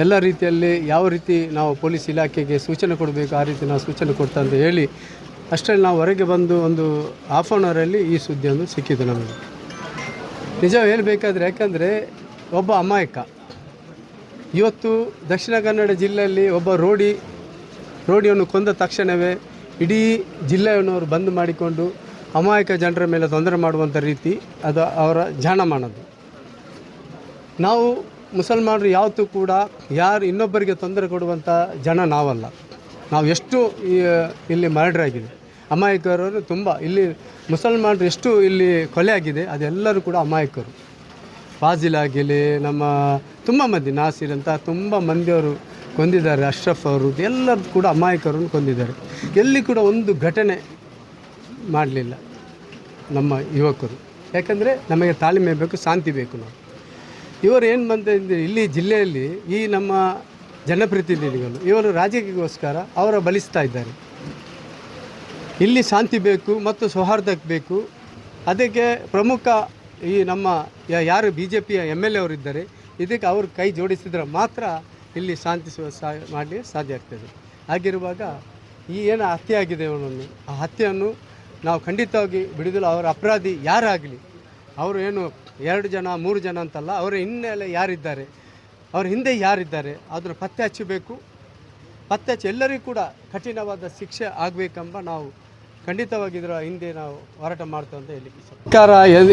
ಎಲ್ಲ ರೀತಿಯಲ್ಲಿ ಯಾವ ರೀತಿ ನಾವು ಪೊಲೀಸ್ ಇಲಾಖೆಗೆ ಸೂಚನೆ ಕೊಡಬೇಕು, ಆ ರೀತಿ ನಾವು ಸೂಚನೆ ಕೊಡ್ತಾ ಅಂತ ಹೇಳಿ ಅಷ್ಟರಲ್ಲಿ ನಾವು ಹೊರಗೆ ಬಂದು ಒಂದು ಹಾಫ್ ಆನ್ ಅವರಲ್ಲಿ ಈ ಸುದ್ದಿಯನ್ನು ಸಿಕ್ಕಿತು ನಮಗೆ. ನಿಜ ಹೇಳಬೇಕಾದ್ರೆ ಯಾಕಂದರೆ ಒಬ್ಬ ಅಮಾಯಕ. ಇವತ್ತು ದಕ್ಷಿಣ ಕನ್ನಡ ಜಿಲ್ಲೆಯಲ್ಲಿ ಒಬ್ಬ ರೋಡಿ, ರೋಡಿಯನ್ನು ಕೊಂದ ತಕ್ಷಣವೇ ಇಡೀ ಜಿಲ್ಲೆಯನ್ನವರು ಬಂದ್ ಮಾಡಿಕೊಂಡು ಅಮಾಯಕ ಜನರ ಮೇಲೆ ತೊಂದರೆ ಮಾಡುವಂಥ ರೀತಿ ಅದು ಅವರ ಜಾಣಮಾನದ್ದು ನಾವು ಮುಸಲ್ಮಾನರು ಯಾವತ್ತೂ ಕೂಡ ಯಾರು ಇನ್ನೊಬ್ಬರಿಗೆ ತೊಂದರೆ ಕೊಡುವಂಥ ಜನ ನಾವಲ್ಲ. ನಾವು ಎಷ್ಟು ಇಲ್ಲಿ ಮರ್ಡರ್ ಆಗಿದೆ. ಅಮಾಯಕರು ತುಂಬ ಇಲ್ಲಿ ಮುಸಲ್ಮಾನರು ಎಷ್ಟು ಇಲ್ಲಿ ಕೊಲೆ ಆಗಿದೆ, ಅದೆಲ್ಲರೂ ಕೂಡ ಅಮಾಯಕರು. ಫಾಜಿಲ್ ಆಗಿಲಿ, ನಮ್ಮ ತುಂಬ ಮಂದಿ, ನಾಸಿರ್ ಅಂತ ತುಂಬ ಮಂದಿಯವರು ಕೊಂದಿದ್ದಾರೆ, ಅಶ್ರಫ್ ಅವರು, ಎಲ್ಲರೂ ಕೂಡ ಅಮಾಯಕರನ್ನು ಕೊಂದಿದ್ದಾರೆ. ಎಲ್ಲಿ ಕೂಡ ಒಂದು ಘಟನೆ ಮಾಡಲಿಲ್ಲ ನಮ್ಮ ಯುವಕರು. ಯಾಕಂದರೆ ನಮಗೆ ತಾಳ್ಮೆ ಬೇಕು, ಶಾಂತಿ ಬೇಕು ನಾವು. ಇವರು ಏನು ಬಂದ ಇಲ್ಲಿ ಜಿಲ್ಲೆಯಲ್ಲಿ ಈ ನಮ್ಮ ಜನಪ್ರತಿನಿಧಿಗಳು, ಇವರು ರಾಜಕೀಯಕ್ಕೋಸ್ಕರ ಅವರ ಬಲಿಸ್ತಾ ಇದ್ದಾರೆ. ಇಲ್ಲಿ ಶಾಂತಿ ಬೇಕು ಮತ್ತು ಸೌಹಾರ್ದಕ್ಕೆ ಬೇಕು. ಅದಕ್ಕೆ ಪ್ರಮುಖ ಈ ನಮ್ಮ ಯಾರು ಬಿ ಜೆ ಪಿಯ ಎಂ ಎಲ್ ಎ ಅವರಿದ್ದಾರೆ ಇದಕ್ಕೆ ಅವರು ಕೈ ಜೋಡಿಸಿದ್ರೆ ಮಾತ್ರ ಇಲ್ಲಿ ಶಾಂತಿ ಸಾ ಮಾಡಲಿ ಸಾಧ್ಯ ಆಗ್ತದೆ. ಹಾಗಿರುವಾಗ ಈ ಏನು ಹತ್ಯೆ ಆಗಿದೆ ಅವನನ್ನು ಆ ಹತ್ಯೆಯನ್ನು ನಾವು ಖಂಡಿತವಾಗಿ ಬಿಡಿದಲು ಅವರ ಅಪರಾಧಿ ಯಾರಾಗಲಿ, ಅವರು ಏನು ಎರಡು ಜನ, ಮೂರು ಜನ ಅಂತಲ್ಲ, ಅವರ ಹಿನ್ನೆಲೆ ಯಾರಿದ್ದಾರೆ, ಅವ್ರ ಹಿಂದೆ ಯಾರಿದ್ದಾರೆ ಅದನ್ನು ಪತ್ತೆ ಹಚ್ಚಬೇಕು. ಪತ್ತೆ ಹಚ್ಚಿ ಎಲ್ಲರಿಗೂ ಕೂಡ ಕಠಿಣವಾದ ಶಿಕ್ಷೆ ಆಗಬೇಕೆಂಬ ನಾವು ಖಂಡಿತವಾಗಿ ಹಿಂದೆ ನಾವು ಹೋರಾಟ ಮಾಡ್ತೇವೆ ಅಂತ ಹೇಳಿ ಸರ್ಕಾರ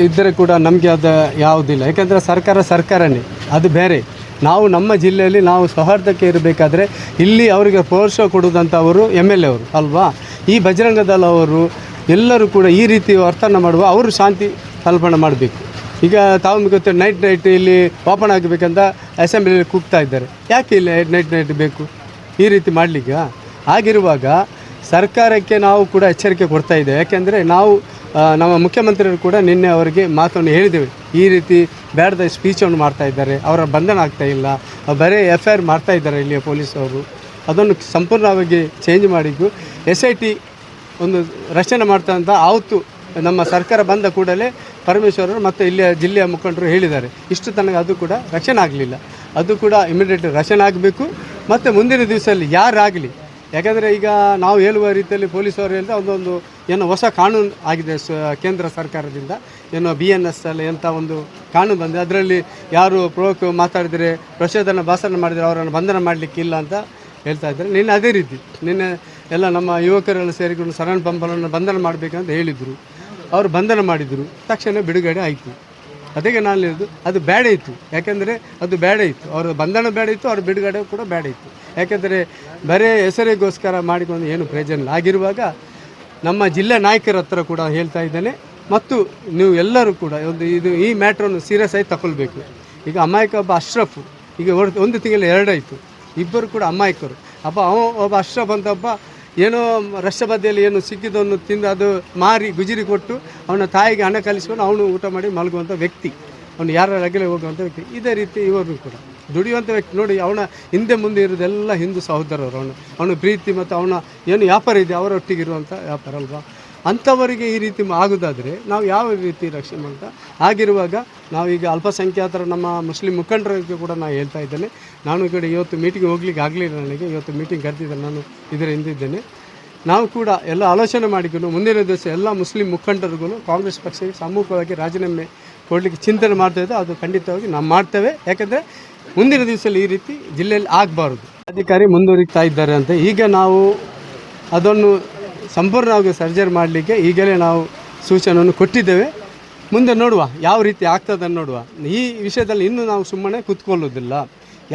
ಇದ್ದರೆ ಕೂಡ ನಮಗೆ ಅದು ಯಾವುದಿಲ್ಲ. ಯಾಕಂದರೆ ಸರ್ಕಾರ ಸರ್ಕಾರನೇ, ಅದು ಬೇರೆ. ನಾವು ನಮ್ಮ ಜಿಲ್ಲೆಯಲ್ಲಿ ನಾವು ಸೌಹಾರ್ದಕ್ಕೆ ಇರಬೇಕಾದ್ರೆ ಇಲ್ಲಿ ಅವರಿಗೆ ಪ್ರೋತ್ಸಾಹ ಕೊಡುವುದಂಥವರು ಎಂ ಎಲ್ ಎ ಅವರು, ಅಲ್ವಾ? ಈ ಬಜರಂಗ ದಳ ಅವರು ಎಲ್ಲರೂ ಕೂಡ ಈ ರೀತಿ ವರ್ತನೆ ಮಾಡುವ, ಅವರು ಶಾಂತಿ ಕಲ್ಪನೆ ಮಾಡಬೇಕು. ಈಗ ತಾವು ಗೊತ್ತು, ನೈಟ್ ನೈಟ್ ಇಲ್ಲಿ ಓಪನ್ ಆಗಬೇಕಂತ ಅಸೆಂಬ್ಲಿಯಲ್ಲಿ ಕೂಗ್ತಾ ಇದ್ದಾರೆ. ಯಾಕೆ ಇಲ್ಲಿ ನೈಟ್ ನೈಟ್ ಬೇಕು? ಈ ರೀತಿ ಮಾಡಲಿಕ್ಕೆ ಆಗಿರುವಾಗ ಸರ್ಕಾರಕ್ಕೆ ನಾವು ಕೂಡ ಎಚ್ಚರಿಕೆ ಕೊಡ್ತಾ ಇದ್ದೇವೆ ಯಾಕೆಂದರೆ ನಾವು ನಮ್ಮ ಮುಖ್ಯಮಂತ್ರಿಗಳು ಕೂಡ ನಿನ್ನೆ ಅವರಿಗೆ ಮಾತನ್ನು ಹೇಳಿದ್ದೇವೆ. ಈ ರೀತಿ ಬೇಡದ ಸ್ಪೀಚನ್ನು ಮಾಡ್ತಾ ಇದ್ದಾರೆ. ಅವರ ಬಂಧನ ಆಗ್ತಾ ಇಲ್ಲ. ಬರೀ ಎಫ್ ಐ ಆರ್ ಮಾಡ್ತಾ ಇದ್ದಾರೆ ಇಲ್ಲಿಯ ಪೊಲೀಸವರು ಅದನ್ನು ಸಂಪೂರ್ಣವಾಗಿ ಚೇಂಜ್ ಮಾಡಿದ್ದು ಎಸ್ ಐ ಟಿ ಒಂದು ರಚನೆ ಮಾಡ್ತಾ ಅಂತ ಆವತ್ತು ನಮ್ಮ ಸರ್ಕಾರ ಬಂದ ಕೂಡಲೇ ಪರಮೇಶ್ವರರು ಮತ್ತು ಇಲ್ಲಿಯ ಜಿಲ್ಲೆಯ ಮುಖಂಡರು ಹೇಳಿದ್ದಾರೆ. ಇಷ್ಟು ತನಕ ಅದು ಕೂಡ ರಕ್ಷಣೆ ಆಗಲಿಲ್ಲ. ಅದು ಕೂಡ ಇಮಿಡಿಯೇಟ್ ರಕ್ಷಣೆ ಆಗಬೇಕು. ಮತ್ತು ಮುಂದಿನ ದಿವಸದಲ್ಲಿ ಯಾರಾಗಲಿ ಯಾಕಂದರೆ ಈಗ ನಾವು ಹೇಳುವ ರೀತಿಯಲ್ಲಿ ಪೊಲೀಸವರು ಹೇಳಿದ್ರೆ ಒಂದೊಂದು ಏನೋ ಹೊಸ ಕಾನೂನು ಆಗಿದೆ ಸ, ಕೇಂದ್ರ ಸರ್ಕಾರದಿಂದ. ಏನೋ ಬಿ ಎನ್ ಎಸ್ ಅಲ್ಲಿ ಎಂಥ ಒಂದು ಕಾನೂನು ಬಂದಿದೆ. ಅದರಲ್ಲಿ ಯಾರು ಪ್ರೋಕ್ ಮಾತಾಡಿದರೆ ಪ್ರಚೋದನ ಭಾಷಣ ಮಾಡಿದರೆ ಅವರನ್ನು ಬಂಧನ ಮಾಡಲಿಕ್ಕಿಲ್ಲ ಅಂತ ಹೇಳ್ತಾ ಇದ್ದಾರೆ. ನಿನ್ನೆ ಅದೇ ರೀತಿ ನಿನ್ನೆ ಎಲ್ಲ ನಮ್ಮ ಯುವಕರೆಲ್ಲ ಸೇರಿಕೊಂಡು ಸರಣ ಬಂಬಲನ್ನು ಬಂಧನ ಮಾಡಬೇಕಂತ ಹೇಳಿದರು. ಅವರು ಬಂಧನ ಮಾಡಿದರು. ತಕ್ಷಣ ಬಿಡುಗಡೆ ಆಯಿತು. ಅದಕ್ಕೆ ನಾನು ಹೇಳಿದ್ದು, ಅದು ಬೇಡ ಇತ್ತು. ಯಾಕೆಂದರೆ ಅದು ಬೇಡ ಇತ್ತು. ಅವರ ಬಂಧನ ಬೇಡ ಇತ್ತು, ಅವ್ರ ಬಿಡುಗಡೆ ಕೂಡ ಬೇಡ ಇತ್ತು. ಯಾಕೆಂದರೆ ಬರೇ ಹೆಸರಿಗೋಸ್ಕರ ಮಾಡಿಕೊಂಡು ಏನು ಪ್ರಯೋಜನ ಆಗಿರುವಾಗ ನಮ್ಮ ಜಿಲ್ಲಾ ನಾಯಕರ ಹತ್ರ ಕೂಡ ಹೇಳ್ತಾ ಇದ್ದೇನೆ. ಮತ್ತು ನೀವು ಎಲ್ಲರೂ ಕೂಡ ಒಂದು ಇದು ಈ ಮ್ಯಾಟ್ರನ್ನು ಸೀರಿಯಸ್ ಆಗಿ ತಗೊಳ್ಬೇಕು. ಈಗ ಅಮಾಯಕ ಒಬ್ಬ ಅಶ್ರಫ್, ಈಗ ಒಂದು ತಿಂಗಳು ಎರಡಾಯಿತು ಇಬ್ಬರು ಕೂಡ ಅಮಾಯಕರು. ಅಪ್ಪ, ಅವ ಒಬ್ಬ ಅಶ್ರಫ್ ಅಂತ ಒಬ್ಬ ಏನೋ ರಸ್ತೆ ಏನು ಸಿಕ್ಕಿದ್ದನ್ನು ತಿಂದು ಅದು ಮಾರಿ ಗುಜಿರಿ ಕೊಟ್ಟು ಅವನ ತಾಯಿಗೆ ಹಣ ಕಲಿಸ್ಕೊಂಡು ಅವನು ಊಟ ಮಾಡಿ ಮಲಗುವಂಥ ವ್ಯಕ್ತಿ. ಅವನು ಯಾರ ರಗಲೆ ಹೋಗುವಂಥ ವ್ಯಕ್ತಿ. ಇದೇ ರೀತಿ ಇವರು ಕೂಡ. ದುಡಿಯುವಂಥ ವ್ಯಕ್ತಿ. ನೋಡಿ, ಅವನ ಹಿಂದೆ ಮುಂದೆ ಇರೋದೆಲ್ಲ ಹಿಂದೂ ಸಹೋದರರು. ಅವನು, ಅವನ ಪ್ರೀತಿ ಮತ್ತು ಅವನ ಏನು ವ್ಯಾಪಾರ ಇದೆ ಅವರೊಟ್ಟಿಗಿರುವಂಥ ವ್ಯಾಪಾರ ಅಲ್ವಾ? ಅಂಥವರಿಗೆ ಈ ರೀತಿ ಆಗೋದಾದರೆ ನಾವು ಯಾವ ರೀತಿ ರಕ್ಷಣೆ ಮಾಡ್ತಾ ಆಗಿರುವಾಗ ನಾವೀಗ ಅಲ್ಪಸಂಖ್ಯಾತರ ನಮ್ಮ ಮುಸ್ಲಿಂ ಮುಖಂಡರಿಗೆ ಕೂಡ ನಾನು ಹೇಳ್ತಾ ಇದ್ದೇನೆ. ನಾನು ಕೂಡ ಇವತ್ತು ಮೀಟಿಂಗ್ ಹೋಗ್ಲಿಕ್ಕೆ ಆಗಲಿಲ್ಲ ನನಗೆ. ಇವತ್ತು ಮೀಟಿಂಗ್ ಕರೆದಿದ್ದೆ ನಾನು ಇದರ ಹಿಂದಿದ್ದೇನೆ. ನಾವು ಕೂಡ ಎಲ್ಲ ಆಲೋಚನೆ ಮಾಡಿಕೊಂಡು ಮುಂದಿನ ದಿವಸ ಎಲ್ಲ ಮುಸ್ಲಿಂ ಮುಖಂಡರಿಗೂ ಕಾಂಗ್ರೆಸ್ ಪಕ್ಷಕ್ಕೆ ಸಮ್ಮುಖವಾಗಿ ರಾಜೀನಾಮೆ ಕೊಡಲಿಕ್ಕೆ ಚಿಂತನೆ ಮಾಡ್ತಾ ಇದ್ದೆ ಅದು ಖಂಡಿತವಾಗಿ ನಾವು ಮಾಡ್ತೇವೆ. ಯಾಕೆಂದರೆ ಮುಂದಿನ ದಿವಸದಲ್ಲಿ ಈ ರೀತಿ ಜಿಲ್ಲೆಯಲ್ಲಿ ಆಗಬಾರ್ದು. ಅಧಿಕಾರಿ ಮುಂದುವರಿತಾ ಇದ್ದಾರೆ ಅಂತ. ಈಗ ನಾವು ಅದನ್ನು ಸಂಪೂರ್ಣವಾಗಿ ಸರ್ಜರಿ ಮಾಡಲಿಕ್ಕೆ ಈಗಲೇ ನಾವು ಸೂಚನೆಯನ್ನು ಕೊಟ್ಟಿದ್ದೇವೆ. ಮುಂದೆ ನೋಡುವ ಯಾವ ರೀತಿ ಆಗ್ತದೆ ನೋಡುವ. ಈ ವಿಷಯದಲ್ಲಿ ಇನ್ನೂ ನಾವು ಸುಮ್ಮನೆ ಕೂತ್ಕೊಳ್ಳೋದಿಲ್ಲ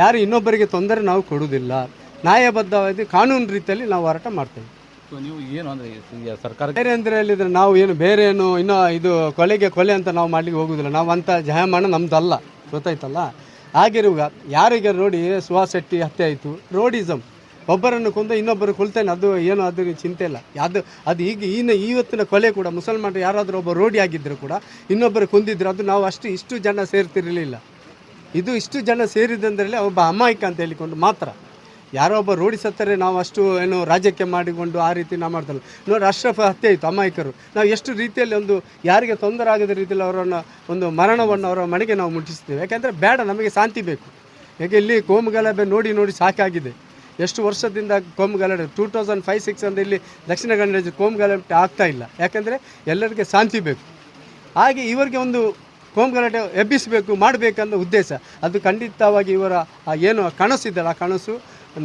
ಯಾರು ಇನ್ನೊಬ್ಬರಿಗೆ ತೊಂದರೆ ನಾವು ಕೊಡುವುದಿಲ್ಲ. ನ್ಯಾಯಬದ್ಧವಾಗಿ ಕಾನೂನು ರೀತಿಯಲ್ಲಿ ನಾವು ಹೋರಾಟ ಮಾಡ್ತೇವೆ. ನೀವು ಏನು ಅಂದರೆ ಸರ್ಕಾರ ಬೇರೆ ಅಂದರೆ ಹೇಳಿದರೆ ನಾವು ಏನು ಬೇರೆ ಏನು ಇನ್ನೂ ಇದು ಕೊಲೆಗೆ ಕೊಲೆ ಅಂತ ನಾವು ಮಾಡಲಿಕ್ಕೆ ಹೋಗುವುದಿಲ್ಲ ನಾವು ಅಂಥ ಜಯಮಾನ ನಮ್ಮದಲ್ಲ ಗೊತ್ತಾಯ್ತಲ್ಲ? ಆಗಿರುವಾಗ ಯಾರಿಗೆ ನೋಡಿ ಸುಹಾಸ್ ಶೆಟ್ಟಿ ಹತ್ಯೆ ಆಯಿತು. ರೋಡಿಸಮ್ ಒಬ್ಬರನ್ನು ಕೊಂದು ಇನ್ನೊಬ್ಬರು ಕೊಲ್ತಾನೆ, ಅದು ಏನು ಅದು ಚಿಂತೆ ಇಲ್ಲ. ಅದು ಅದು ಈಗ ಇನ್ನು ಇವತ್ತಿನ ಕೊಲೆ ಕೂಡ, ಮುಸಲ್ಮಾನರು ಯಾರಾದರೂ ಒಬ್ಬ ರೋಡಿ ಆಗಿದ್ದರೂ ಕೂಡ, ಇನ್ನೊಬ್ಬರು ಕೊಂದಿದ್ರು, ಅದು ನಾವು ಅಷ್ಟು, ಇಷ್ಟು ಜನ ಸೇರ್ತಿರಲಿಲ್ಲ. ಇದು ಇಷ್ಟು ಜನ ಸೇರಿದಂದ್ರಲ್ಲಿ ಒಬ್ಬ ಅಮಾಯಕ ಅಂತ ಹೇಳಿಕೊಂಡು ಮಾತ್ರ. ಯಾರೋ ಒಬ್ಬ ರೋಡಿ ಸತ್ತರೆ ನಾವು ಅಷ್ಟು ಏನು ರಾಜ್ಯಕ್ಕೆ ಮಾಡಿಕೊಂಡು ಆ ರೀತಿ ನಾವು ಮಾಡ್ತಲ್ಲ. ನೋಡಿ, ಅಶ್ರಫ್ ಹತ್ಯೆ ಆಯಿತು, ಅಮಾಯಕರು. ನಾವು ಎಷ್ಟು ರೀತಿಯಲ್ಲಿ ಒಂದು, ಯಾರಿಗೆ ತೊಂದರೆ ಆಗದ ರೀತಿಯಲ್ಲಿ ಅವರನ್ನು ಒಂದು ಮರಣವನ್ನು ಅವರ ಮನೆಗೆ ನಾವು ಮುಟ್ಟಿಸ್ತೇವೆ. ಯಾಕೆಂದರೆ ಬೇಡ, ನಮಗೆ ಶಾಂತಿ ಬೇಕು. ಯಾಕೆ, ಇಲ್ಲಿ ಕೋಮುಗಲಭೆ ನೋಡಿ ನೋಡಿ ಸಾಕಾಗಿದೆ. ಎಷ್ಟು ವರ್ಷದಿಂದ ಕೋಮುಗಲಭೆ ಟೂ ತೌಸಂಡ್ ಫೈವ್ ಸಿಕ್ಸ್ ಅಂದರೆ ಇಲ್ಲಿ ದಕ್ಷಿಣ ಕನ್ನಡ ರಾಜ್ಯ ಕೋಮುಗಲಭೆ ಆಗ್ತಾ ಇಲ್ಲ. ಯಾಕೆಂದರೆ ಎಲ್ಲರಿಗೆ ಶಾಂತಿ ಬೇಕು. ಹಾಗೆ ಇವರಿಗೆ ಒಂದು ಕೋಮ್ ಗಲಾಟೆ ಎಬ್ಬಿಸಬೇಕು ಮಾಡಬೇಕಂತ ಉದ್ದೇಶ. ಅದು ಖಂಡಿತವಾಗಿ ಇವರ ಏನು ಕನಸಿದ್ದಲ್ಲ ಆ ಕನಸು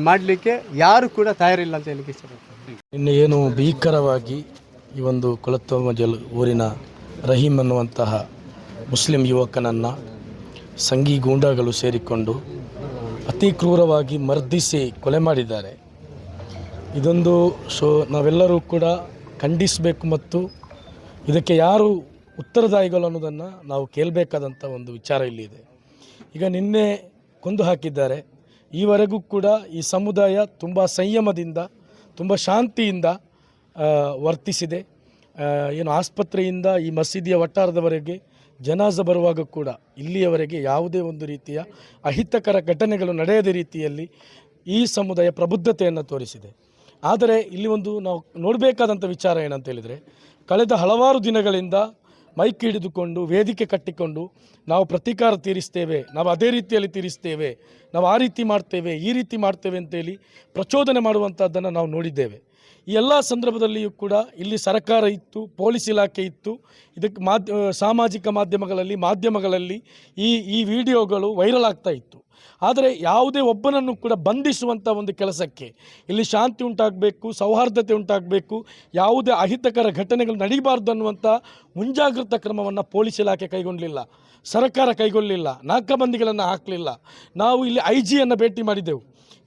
ಮಾಡಲಿಕ್ಕೆ ಯಾರು ಕೂಡ ತಯಾರಿಲ್ಲ ಅಂತ ಹೇಳಲಿಕ್ಕೆ ಇಷ್ಟಪಡ್ತೀನಿ. ಇನ್ನು ಏನು ಭೀಕರವಾಗಿ ಈ ಒಂದು ಕೊಳತ್ತಮಜಲ್ ಊರಿನ ರಹೀಮ್ ಅನ್ನುವಂತಹ ಮುಸ್ಲಿಂ ಯುವಕನನ್ನು ಸಂಘಿ ಗೂಂಡಾಗಳು ಸೇರಿಕೊಂಡು ಅತಿ ಕ್ರೂರವಾಗಿ ಮರ್ದಿಸಿ ಕೊಲೆ ಮಾಡಿದ್ದಾರೆ. ಇದೊಂದು ಶೋ, ನಾವೆಲ್ಲರೂ ಕೂಡ ಖಂಡಿಸಬೇಕು ಮತ್ತು ಇದಕ್ಕೆ ಯಾರು ಉತ್ತರದಾಯಿಗಳು ಅನ್ನೋದನ್ನು ನಾವು ಕೇಳಬೇಕಾದಂಥ ಒಂದು ವಿಚಾರ ಇಲ್ಲಿದೆ. ಈಗ ನಿನ್ನೆ ಕೊಂದು ಹಾಕಿದ್ದಾರೆ. ಈವರೆಗೂ ಕೂಡ ಈ ಸಮುದಾಯ ತುಂಬ ಸಂಯಮದಿಂದ, ತುಂಬ ಶಾಂತಿಯಿಂದ ವರ್ತಿಸಿದೆ. ಏನು ಆಸ್ಪತ್ರೆಯಿಂದ ಈ ಮಸೀದಿಯ ವಟ್ಟಾರದವರೆಗೆ ಜನಾಜ ಬರುವಾಗ ಕೂಡ ಇಲ್ಲಿಯವರೆಗೆ ಯಾವುದೇ ಒಂದು ರೀತಿಯ ಅಹಿತಕರ ಘಟನೆಗಳು ನಡೆಯದ ರೀತಿಯಲ್ಲಿ ಈ ಸಮುದಾಯ ಪ್ರಬುದ್ಧತೆಯನ್ನು ತೋರಿಸಿದೆ. ಆದರೆ ಇಲ್ಲಿ ಒಂದು ನಾವು ನೋಡಬೇಕಾದಂಥ ವಿಚಾರ ಏನಂತ ಹೇಳಿದರೆ, ಕಳೆದ ಹಲವಾರು ದಿನಗಳಿಂದ ಮೈಕ್ ಹಿಡಿದುಕೊಂಡು, ವೇದಿಕೆ ಕಟ್ಟಿಕೊಂಡು ನಾವು ಪ್ರತೀಕಾರ ತೀರಿಸ್ತೇವೆ, ನಾವು ಅದೇ ರೀತಿಯಲ್ಲಿ ತೀರಿಸ್ತೇವೆ, ನಾವು ಆ ರೀತಿ ಮಾಡ್ತೇವೆ, ಈ ರೀತಿ ಮಾಡ್ತೇವೆ ಅಂತೇಳಿ ಪ್ರಚೋದನೆ ಮಾಡುವಂಥದ್ದನ್ನು ನಾವು ನೋಡಿದ್ದೇವೆ. ಎಲ್ಲ ಸಂದರ್ಭದಲ್ಲಿಯೂ ಕೂಡ ಇಲ್ಲಿ ಸರ್ಕಾರ ಇತ್ತು, ಪೊಲೀಸ್ ಇಲಾಖೆ ಇತ್ತು. ಇದಕ್ಕೆ ಮಾಧ್ಯ ಸಾಮಾಜಿಕ ಮಾಧ್ಯಮಗಳಲ್ಲಿ ಮಾಧ್ಯಮಗಳಲ್ಲಿ ಈ ಈ ವಿಡಿಯೋಗಳು ವೈರಲ್ ಆಗ್ತಾ ಇತ್ತು. ಆದರೆ ಯಾವುದೇ ಒಬ್ಬನನ್ನು ಕೂಡ ಬಂಧಿಸುವಂಥ ಒಂದು ಕೆಲಸಕ್ಕೆ ಇಲ್ಲಿ ಶಾಂತಿ ಉಂಟಾಗಬೇಕು, ಸೌಹಾರ್ದತೆ ಉಂಟಾಗಬೇಕು, ಯಾವುದೇ ಅಹಿತಕರ ಘಟನೆಗಳು ನಡೀಬಾರ್ದು ಅನ್ನುವಂಥ ಮುಂಜಾಗ್ರತಾ ಕ್ರಮವನ್ನು ಪೊಲೀಸ್ ಇಲಾಖೆ ಕೈಗೊಂಡಲಿಲ್ಲ ಸರ್ಕಾರ ಕೈಗೊಳ್ಳಲಿಲ್ಲ ಮಂದಿಗಳನ್ನು ಹಾಕಲಿಲ್ಲ. ನಾವು ಇಲ್ಲಿ ಐ ಜಿಯನ್ನು ಭೇಟಿ ಮಾಡಿದೆವು.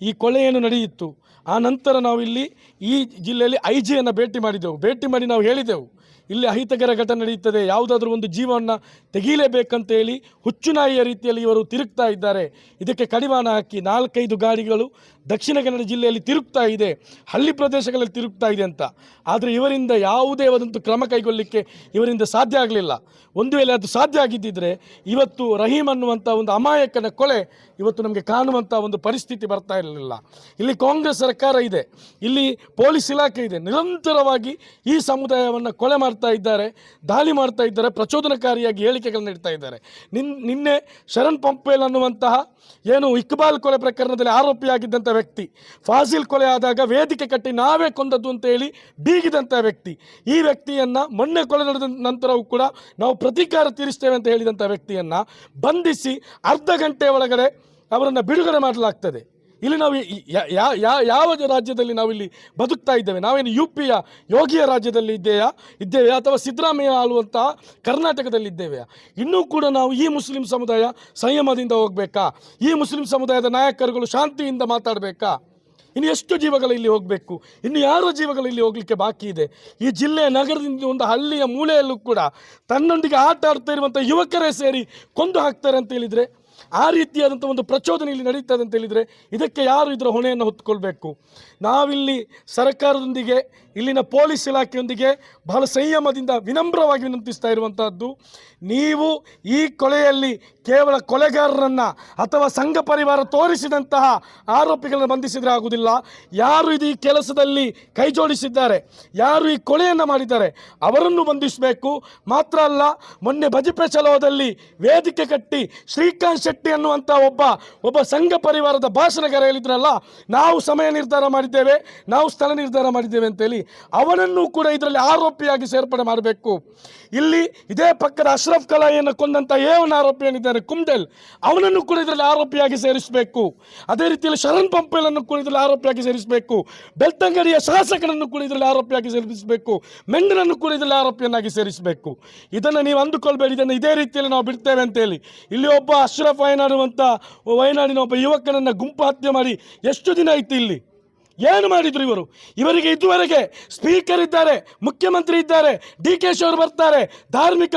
ಈ ಕೊಳೆಯನ್ನು ಏನು ನಡೆಯಿತು. ಆ ನಂತರ ನಾವು ಇಲ್ಲಿ ಈ ಜಿಲ್ಲೆಯಲ್ಲಿ ಐ ಜಿಯನ್ನು ಭೇಟಿ ಮಾಡಿದೆವು. ಭೇಟಿ ಮಾಡಿ ನಾವು ಹೇಳಿದೆವು. ಇಲ್ಲಿ ಅಹಿತಕರ ಘಟನೆ ನಡೆಯುತ್ತದೆ. ಯಾವುದಾದ್ರೂ ಒಂದು ಜೀವವನ್ನು ತೆಗೀಲೇಬೇಕಂತ ಹೇಳಿ ಹುಚ್ಚುನಾಯಿಯ ರೀತಿಯಲ್ಲಿ ಇವರು ತಿರುಗ್ತಾ ಇದ್ದಾರೆ. ಇದಕ್ಕೆ ಕಡಿವಾಣ ಹಾಕಿ ನಾಲ್ಕೈದು ಗಾಡಿಗಳು ದಕ್ಷಿಣ ಕನ್ನಡ ಜಿಲ್ಲೆಯಲ್ಲಿ ತಿರುಗ್ತಾ ಇದೆ, ಹಳ್ಳಿ ಪ್ರದೇಶಗಳಲ್ಲಿ ತಿರುಗ್ತಾ ಇದೆ ಅಂತ. ಆದರೆ ಇವರಿಂದ ಯಾವುದೇ ಒಂದು ಕ್ರಮ ಕೈಗೊಳ್ಳಲಿಕ್ಕೆ ಇವರಿಂದ ಸಾಧ್ಯ ಆಗಲಿಲ್ಲ. ಒಂದು ವೇಳೆ ಅದು ಸಾಧ್ಯ ಆಗಿದ್ದಿದ್ದರೆ ಇವತ್ತು ರಹೀಮ್ ಅನ್ನುವಂಥ ಒಂದು ಅಮಾಯಕನ ಕೊಳೆ ಇವತ್ತು ನಮಗೆ ಕಾಣುವಂಥ ಒಂದು ಪರಿಸ್ಥಿತಿ ಬರ್ತಾ ಇರಲಿಲ್ಲ. ಇಲ್ಲಿ ಕಾಂಗ್ರೆಸ್ ಸರ್ಕಾರ ಇದೆ. ಇಲ್ಲಿ ಪೊಲೀಸ್ ಇಲಾಖೆ ಇದೆ. ನಿರಂತರವಾಗಿ ಈ ಸಮುದಾಯವನ್ನು ಕೊಲೆ ಮಾಡ್ತಾ ಇದ್ದಾರೆ, ದಾಳಿ ಮಾಡ್ತಾ ಇದ್ದಾರೆ, ಪ್ರಚೋದನಕಾರಿಯಾಗಿ ಹೇಳಿಕೆಗಳನ್ನು ನೀಡ್ತಾ ಇದ್ದಾರೆ. ನಿನ್, ನಿನ್ನೆ ಶರಣ್ ಪಂಪೇಲ್ ಅನ್ನುವಂತಹ ಏನು ಇಕ್ಬಾಲ್ ಕೊಲೆ ಪ್ರಕರಣದಲ್ಲಿ ಆರೋಪಿಯಾಗಿದ್ದಂಥ ವ್ಯಕ್ತಿ. ಫಾಸಿಲ್ ಕೊಲೆ ಆದಾಗ ವೇದಿಕೆ ಕಟ್ಟಿ ನಾವೇ ಕೊಂದದ್ದು ಅಂತ ಹೇಳಿ ಬೀಗಿದಂಥ ವ್ಯಕ್ತಿ. ಈ ವ್ಯಕ್ತಿಯನ್ನು ಮೊನ್ನೆ ಕೊಲೆ ನಡೆದ ನಂತರವೂ ಕೂಡ ನಾವು ಪ್ರತೀಕಾರ ತೀರಿಸ್ತೇವೆ ಅಂತ ಹೇಳಿದಂಥ ವ್ಯಕ್ತಿಯನ್ನು ಬಂಧಿಸಿ ಅರ್ಧ ಗಂಟೆ ಒಳಗಡೆ ಅವರನ್ನು ಬಿಡುಗಡೆ ಮಾಡಲಾಗ್ತದೆ. ಇಲ್ಲಿ ನಾವು ಯಾವ ರಾಜ್ಯದಲ್ಲಿ ನಾವು ಇಲ್ಲಿ ಬದುಕ್ತಾ ಇದ್ದೇವೆ? ನಾವೇನು ಯು ಪಿಯ ಯೋಗಿಯ ರಾಜ್ಯದಲ್ಲಿ ಇದ್ದೇಯಾ? ಇದ್ದೇವೆ ಅಥವಾ ಸಿದ್ದರಾಮಯ್ಯ ಆಳುವಂತಹ ಕರ್ನಾಟಕದಲ್ಲಿ ಇದ್ದೇವೆ ಇನ್ನೂ ಕೂಡ ನಾವು ಈ ಮುಸ್ಲಿಂ ಸಮುದಾಯ ಸಂಯಮದಿಂದ ಹೋಗಬೇಕಾ? ಈ ಮುಸ್ಲಿಂ ಸಮುದಾಯದ ನಾಯಕರುಗಳು ಶಾಂತಿಯಿಂದ ಮಾತಾಡಬೇಕಾ? ಇನ್ನು ಎಷ್ಟು ಜೀವಗಳು ಇಲ್ಲಿ ಹೋಗಬೇಕು? ಇನ್ನು ಯಾರು ಜೀವಗಳು ಇಲ್ಲಿ ಹೋಗಲಿಕ್ಕೆ ಬಾಕಿ ಇದೆ? ಈ ಜಿಲ್ಲೆಯ ನಗರದಿಂದ ಒಂದು ಹಳ್ಳಿಯ ಮೂಲೆಯಲ್ಲೂ ಕೂಡ ತನ್ನೊಂದಿಗೆ ಆಟ ಆಡ್ತಾ ಇರುವಂಥ ಯುವಕರೇ ಸೇರಿ ಕೊಂದು ಹಾಕ್ತಾರೆ ಅಂತ ಹೇಳಿದರೆ ಆ ರೀತಿಯಾದಂಥ ಒಂದು ಪ್ರಚೋದನೆ ಇಲ್ಲಿ ನಡೀತದೆ ಅಂತ ಹೇಳಿದರೆ ಇದಕ್ಕೆ ಯಾರು ಇದರ ಹೊಣೆಯನ್ನು ಹೊತ್ಕೊಳ್ಬೇಕು ನಾವಿಲ್ಲಿ ಸರ್ಕಾರದೊಂದಿಗೆ, ಇಲ್ಲಿನ ಪೊಲೀಸ್ ಇಲಾಖೆಯೊಂದಿಗೆ ಬಹಳ ಸಂಯಮದಿಂದ ವಿನಮ್ರವಾಗಿ ವಿನಂತಿಸ್ತಾ ಇರುವಂತಹದ್ದು, ನೀವು ಈ ಕೊಲೆಯಲ್ಲಿ ಕೇವಲ ಕೊಲೆಗಾರರನ್ನು ಅಥವಾ ಸಂಘ ಪರಿವಾರ ತೋರಿಸಿದಂತಹ ಆರೋಪಿಗಳನ್ನು ಬಂಧಿಸಿದರೆ ಆಗುವುದಿಲ್ಲ. ಯಾರು ಇದು ಈ ಕೆಲಸದಲ್ಲಿ ಕೈಜೋಡಿಸಿದ್ದಾರೆ ಯಾರು ಈ ಕೊಲೆಯನ್ನು ಮಾಡಿದ್ದಾರೆ, ಅವರನ್ನು ಬಂಧಿಸಬೇಕು. ಮಾತ್ರ ಅಲ್ಲ, ಮೊನ್ನೆ ಬಜಿಪೆ ಚಲೋದಲ್ಲಿ ವೇದಿಕೆ ಕಟ್ಟಿ ಶ್ರೀಕಾಂತ್ ಶೆಟ್ಟಿ ಅನ್ನುವಂಥ ಒಬ್ಬ ಒಬ್ಬ ಸಂಘ ಪರಿವಾರದ ಭಾಷಣಗಾರ ಹೇಳಿದ್ರಲ್ಲ ನಾವು ಸಮಯ ನಿರ್ಧಾರ ಮಾಡಿದ್ದೇವೆ, ನಾವು ಸ್ಥಳ ನಿರ್ಧಾರ ಮಾಡಿದ್ದೇವೆ ಅಂತೇಳಿ ಅವನನ್ನು ಕೂಡ ಇದರಲ್ಲಿ ಆರೋಪಿಯಾಗಿ ಸೇರ್ಪಡೆ ಮಾಡಬೇಕು. ಇಲ್ಲಿ ಇದೇ ಪಕ್ಕದ ಅಶ್ರಫ್ ಕಲಾಯಿಯನ್ನು ಕೊಂದಂಥ ಏವನ ಆರೋಪಿ ಏನಿದ್ದಾರೆ ಕುಂಡೆಲ್. ಅವನನ್ನು ಕೂಡ ಇದರಲ್ಲಿ ಆರೋಪಿಯಾಗಿ ಸೇರಿಸಬೇಕು. ಅದೇ ರೀತಿಯಲ್ಲಿ ಶರಣ್ ಪಂಪೇಲನ್ನು ಕೂಡ ಇದರಲ್ಲಿ ಆರೋಪಿಯಾಗಿ ಸೇರಿಸಬೇಕು. ಬೆಳ್ತಂಗಡಿಯ ಶಾಸಕನನ್ನು ಕೂಡ ಇದರಲ್ಲಿ ಆರೋಪಿಯಾಗಿ ಸೇರಿಸಬೇಕು. ಮೆಂಡನನ್ನು ಕೂಡ ಇದರಲ್ಲಿ ಆರೋಪಿಯನ್ನಾಗಿ ಸೇರಿಸಬೇಕು. ಇದನ್ನು ನೀವು ಅಂದುಕೊಳ್ಬೇಡಿ, ಇದನ್ನು ಇದೇ ರೀತಿಯಲ್ಲಿ ನಾವು ಬಿಡ್ತೇವೆ ಅಂತೇಳಿ. ಇಲ್ಲಿ ಒಬ್ಬ ಅಶ್ರಫ್ ವಯನಾಡು ಅಂತ ವಯನಾಡಿನ ಒಬ್ಬ ಯುವಕನನ್ನು ಗುಂಪು ಹತ್ಯೆ ಮಾಡಿ ಎಷ್ಟು ದಿನ ಆಯ್ತು ಇಲ್ಲಿ? ಏನು ಮಾಡಿದ್ರು ಇವರು? ಇವರಿಗೆ ಇದುವರೆಗೆ ಸ್ಪೀಕರ್ ಇದ್ದಾರೆ, ಮುಖ್ಯಮಂತ್ರಿ ಇದ್ದಾರೆ ಡಿ ಕೆ ಶಿ ಅವರು ಬರ್ತಾರೆ, ಧಾರ್ಮಿಕ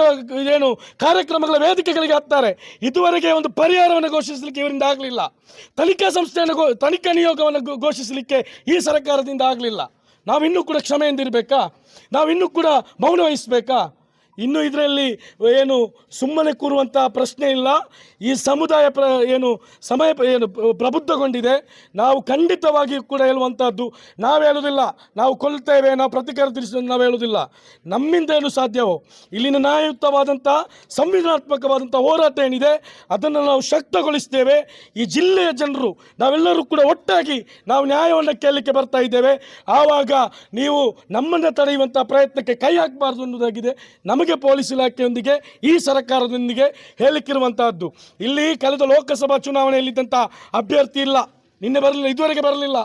ಏನು ಕಾರ್ಯಕ್ರಮಗಳ ವೇದಿಕೆಗಳಿಗೆ ಹತ್ತಾರೆ ಇದುವರೆಗೆ ಒಂದು ಪರಿಹಾರವನ್ನು ಘೋಷಿಸಲಿಕ್ಕೆ ಇವರಿಂದ ಆಗಲಿಲ್ಲ. ತನಿಖಾ ಸಂಸ್ಥೆಯನ್ನು ಗೋ, ತನಿಖಾ ನಿಯೋಗವನ್ನು ಘೋಷಿಸಲಿಕ್ಕೆ ಈ ಸರ್ಕಾರದಿಂದ ಆಗಲಿಲ್ಲ. ನಾವಿನ್ನೂ ಕೂಡ ಕ್ಷಮೆಯಿಂದಿರಬೇಕಾ? ನಾವಿನ್ನೂ ಕೂಡ ಮೌನ ವಹಿಸಬೇಕಾ? ಇನ್ನು ಇದರಲ್ಲಿ ಏನು ಸುಮ್ಮನೆ ಕೂರುವಂಥ ಪ್ರಶ್ನೆ ಇಲ್ಲ. ಈ ಸಮುದಾಯ ಪ್ರ, ಏನು ಸಮಯ ಏನು ಪ್ರಬುದ್ಧಗೊಂಡಿದೆ. ನಾವು ಖಂಡಿತವಾಗಿಯೂ ಕೂಡ ಹೇಳುವಂಥದ್ದು ನಾವು ಹೇಳುವುದಿಲ್ಲ ನಾವು ಕೊಲ್ತೇವೆ, ನಾವು ಪ್ರತಿಕಾರ ತಿಳಿಸ್ತೇವೆ ನಾವು ಹೇಳುವುದಿಲ್ಲ ನಮ್ಮಿಂದ ಏನು ಸಾಧ್ಯವೋ? ಇಲ್ಲಿನ ನ್ಯಾಯಯುತವಾದಂಥ ಸಂವಿಧಾನಾತ್ಮಕವಾದಂಥ ಹೋರಾಟ ಏನಿದೆ, ಅದನ್ನು ನಾವು ಶಕ್ತಗೊಳಿಸ್ತೇವೆ. ಈ ಜಿಲ್ಲೆಯ ಜನರು, ನಾವೆಲ್ಲರೂ ಕೂಡ ಒಟ್ಟಾಗಿ ನಾವು ನ್ಯಾಯವನ್ನು ಕೇಳಲಿಕ್ಕೆ ಬರ್ತಾ ಇದ್ದೇವೆ. ಆವಾಗ ನೀವು ನಮ್ಮನ್ನು ತಡೆಯುವಂಥ ಪ್ರಯತ್ನಕ್ಕೆ ಕೈ ಹಾಕಬಾರ್ದು ಅನ್ನೋದಾಗಿದೆ. ನಮಗೆ ಪೊಲೀಸ್ ಇಲಾಖೆಯೊಂದಿಗೆ, ಈ ಸರ್ಕಾರದೊಂದಿಗೆ ಹೇಳಿಕ್ಕಿರುವಂತಹದ್ದು ಇಲ್ಲಿ ಕಳೆದ ಲೋಕಸಭಾ ಚುನಾವಣೆಯಲ್ಲಿದ್ದಂಥ ಅಭ್ಯರ್ಥಿ ಇಲ್ಲ. ನಿನ್ನೆ ಬರಲಿಲ್ಲ, ಇದುವರೆಗೆ ಬರಲಿಲ್ಲ.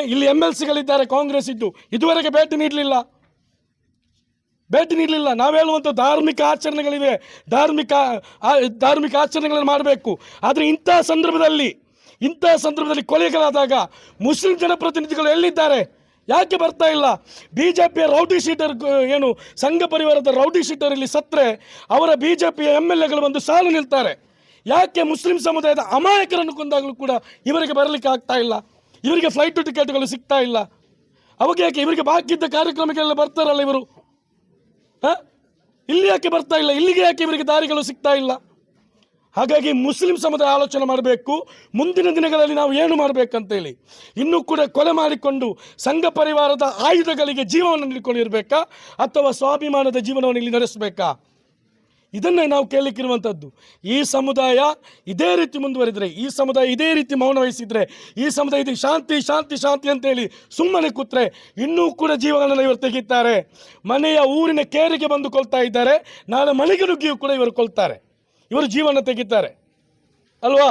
ಇಲ್ಲಿ ಎಂ ಎಲ್ ಸಿಗಳಿದ್ದಾರೆ ಕಾಂಗ್ರೆಸ್ ಇದ್ದು. ಇದುವರೆಗೆ ಭೇಟಿ ನೀಡಲಿಲ್ಲ. ಭೇಟಿ ನೀಡಲಿಲ್ಲ. ನಾವು ಹೇಳುವಂಥ ಧಾರ್ಮಿಕ ಆಚರಣೆಗಳಿವೆ. ಧಾರ್ಮಿಕ ಧಾರ್ಮಿಕ ಆಚರಣೆಗಳನ್ನು ಮಾಡಬೇಕು. ಆದರೆ ಇಂಥ ಸಂದರ್ಭದಲ್ಲಿ ಇಂಥ ಸಂದರ್ಭದಲ್ಲಿ ಕೊಲೆಗಳಾದಾಗ ಮುಸ್ಲಿಂ ಜನಪ್ರತಿನಿಧಿಗಳು ಎಲ್ಲಿದ್ದಾರೆ? ಯಾಕೆ ಬರ್ತಾ ಇಲ್ಲ? ಬಿ ಜೆ ಪಿಯ ರೌಡಿ ಶೀಟರ್ ಏನು ಸಂಘ ಪರಿವಾರದ ರೌಡಿ ಶೀಟರ್ ಇಲ್ಲಿ ಸತ್ತರೆ ಅವರ ಬಿ ಜೆ ಪಿಯ ಎಂ ಎಲ್ ಎಗಳು ಬಂದು ಸಾಲು ನಿಲ್ತಾರೆ. ಯಾಕೆ ಮುಸ್ಲಿಂ ಸಮುದಾಯದ ಅಮಾಯಕರನ್ನು ಕೊಂದಾಗಲೂ ಕೂಡ ಇವರಿಗೆ ಬರಲಿಕ್ಕೆ ಆಗ್ತಾ ಇಲ್ಲ? ಇವರಿಗೆ ಫ್ಲೈಟ್ ಟಿಕೆಟ್ಗಳು ಸಿಗ್ತಾ ಇಲ್ಲ. ಅವಾಗ ಯಾಕೆ ಇವರಿಗೆ ಬಾಕಿ ಇದ್ದ ಕಾರ್ಯಕ್ರಮಗಳೆಲ್ಲ ಬರ್ತಾರಲ್ಲ ಇವರು? ಹಾಂ? ಇಲ್ಲಿ ಯಾಕೆ ಬರ್ತಾ ಇಲ್ಲ? ಇಲ್ಲಿಗೆ ಯಾಕೆ ಇವರಿಗೆ ದಾರಿಗಳು ಸಿಗ್ತಾ ಇಲ್ಲ? ಹಾಗಾಗಿ ಮುಸ್ಲಿಂ ಸಮುದಾಯ ಆಲೋಚನೆ ಮಾಡಬೇಕು. ಮುಂದಿನ ದಿನಗಳಲ್ಲಿ ನಾವು ಏನು ಮಾಡಬೇಕಂತೇಳಿ. ಇನ್ನೂ ಕೂಡ ಕೊಲೆ ಮಾಡಿಕೊಂಡು ಸಂಘ ಪರಿವಾರದ ಆಯುಧಗಳಿಗೆ ಜೀವವನ್ನು ನೀಡಿಕೊಂಡಿರಬೇಕಾ? ಅಥವಾ ಸ್ವಾಭಿಮಾನದ ಜೀವನವನ್ನು ಇಲ್ಲಿ ನಡೆಸಬೇಕಾ? ಇದನ್ನೇ ನಾವು ಕೇಳಲಿಕ್ಕಿರುವಂಥದ್ದು ಈ ಸಮುದಾಯ ಇದೇ ರೀತಿ ಮುಂದುವರಿದರೆ, ಈ ಸಮುದಾಯ ಇದೇ ರೀತಿ ಮೌನ ವಹಿಸಿದರೆ, ಈ ಸಮುದಾಯ ಇದು ಶಾಂತಿ ಶಾಂತಿ ಶಾಂತಿ ಅಂತೇಳಿ ಸುಮ್ಮನೆ ಕೂತ್ರೆ ಇನ್ನೂ ಕೂಡ ಜೀವಗಳನ್ನು ಇವರು ತೆಗಿತಾರೆ. ಮನೆಯ ಊರಿನ ಕೇರಿಗೆ ಬಂದು ಕೊಲ್ತಾ ಇದ್ದಾರೆ. ನಾಳೆ ಮನೆಗೆ ನುಗ್ಗಿಯೂ ಕೂಡ ಇವರು ಕೊಲ್ತಾರೆ. ಇವರು ಜೀವನ ತೆಗಿತಾರೆ. ಅಲ್ವಾ?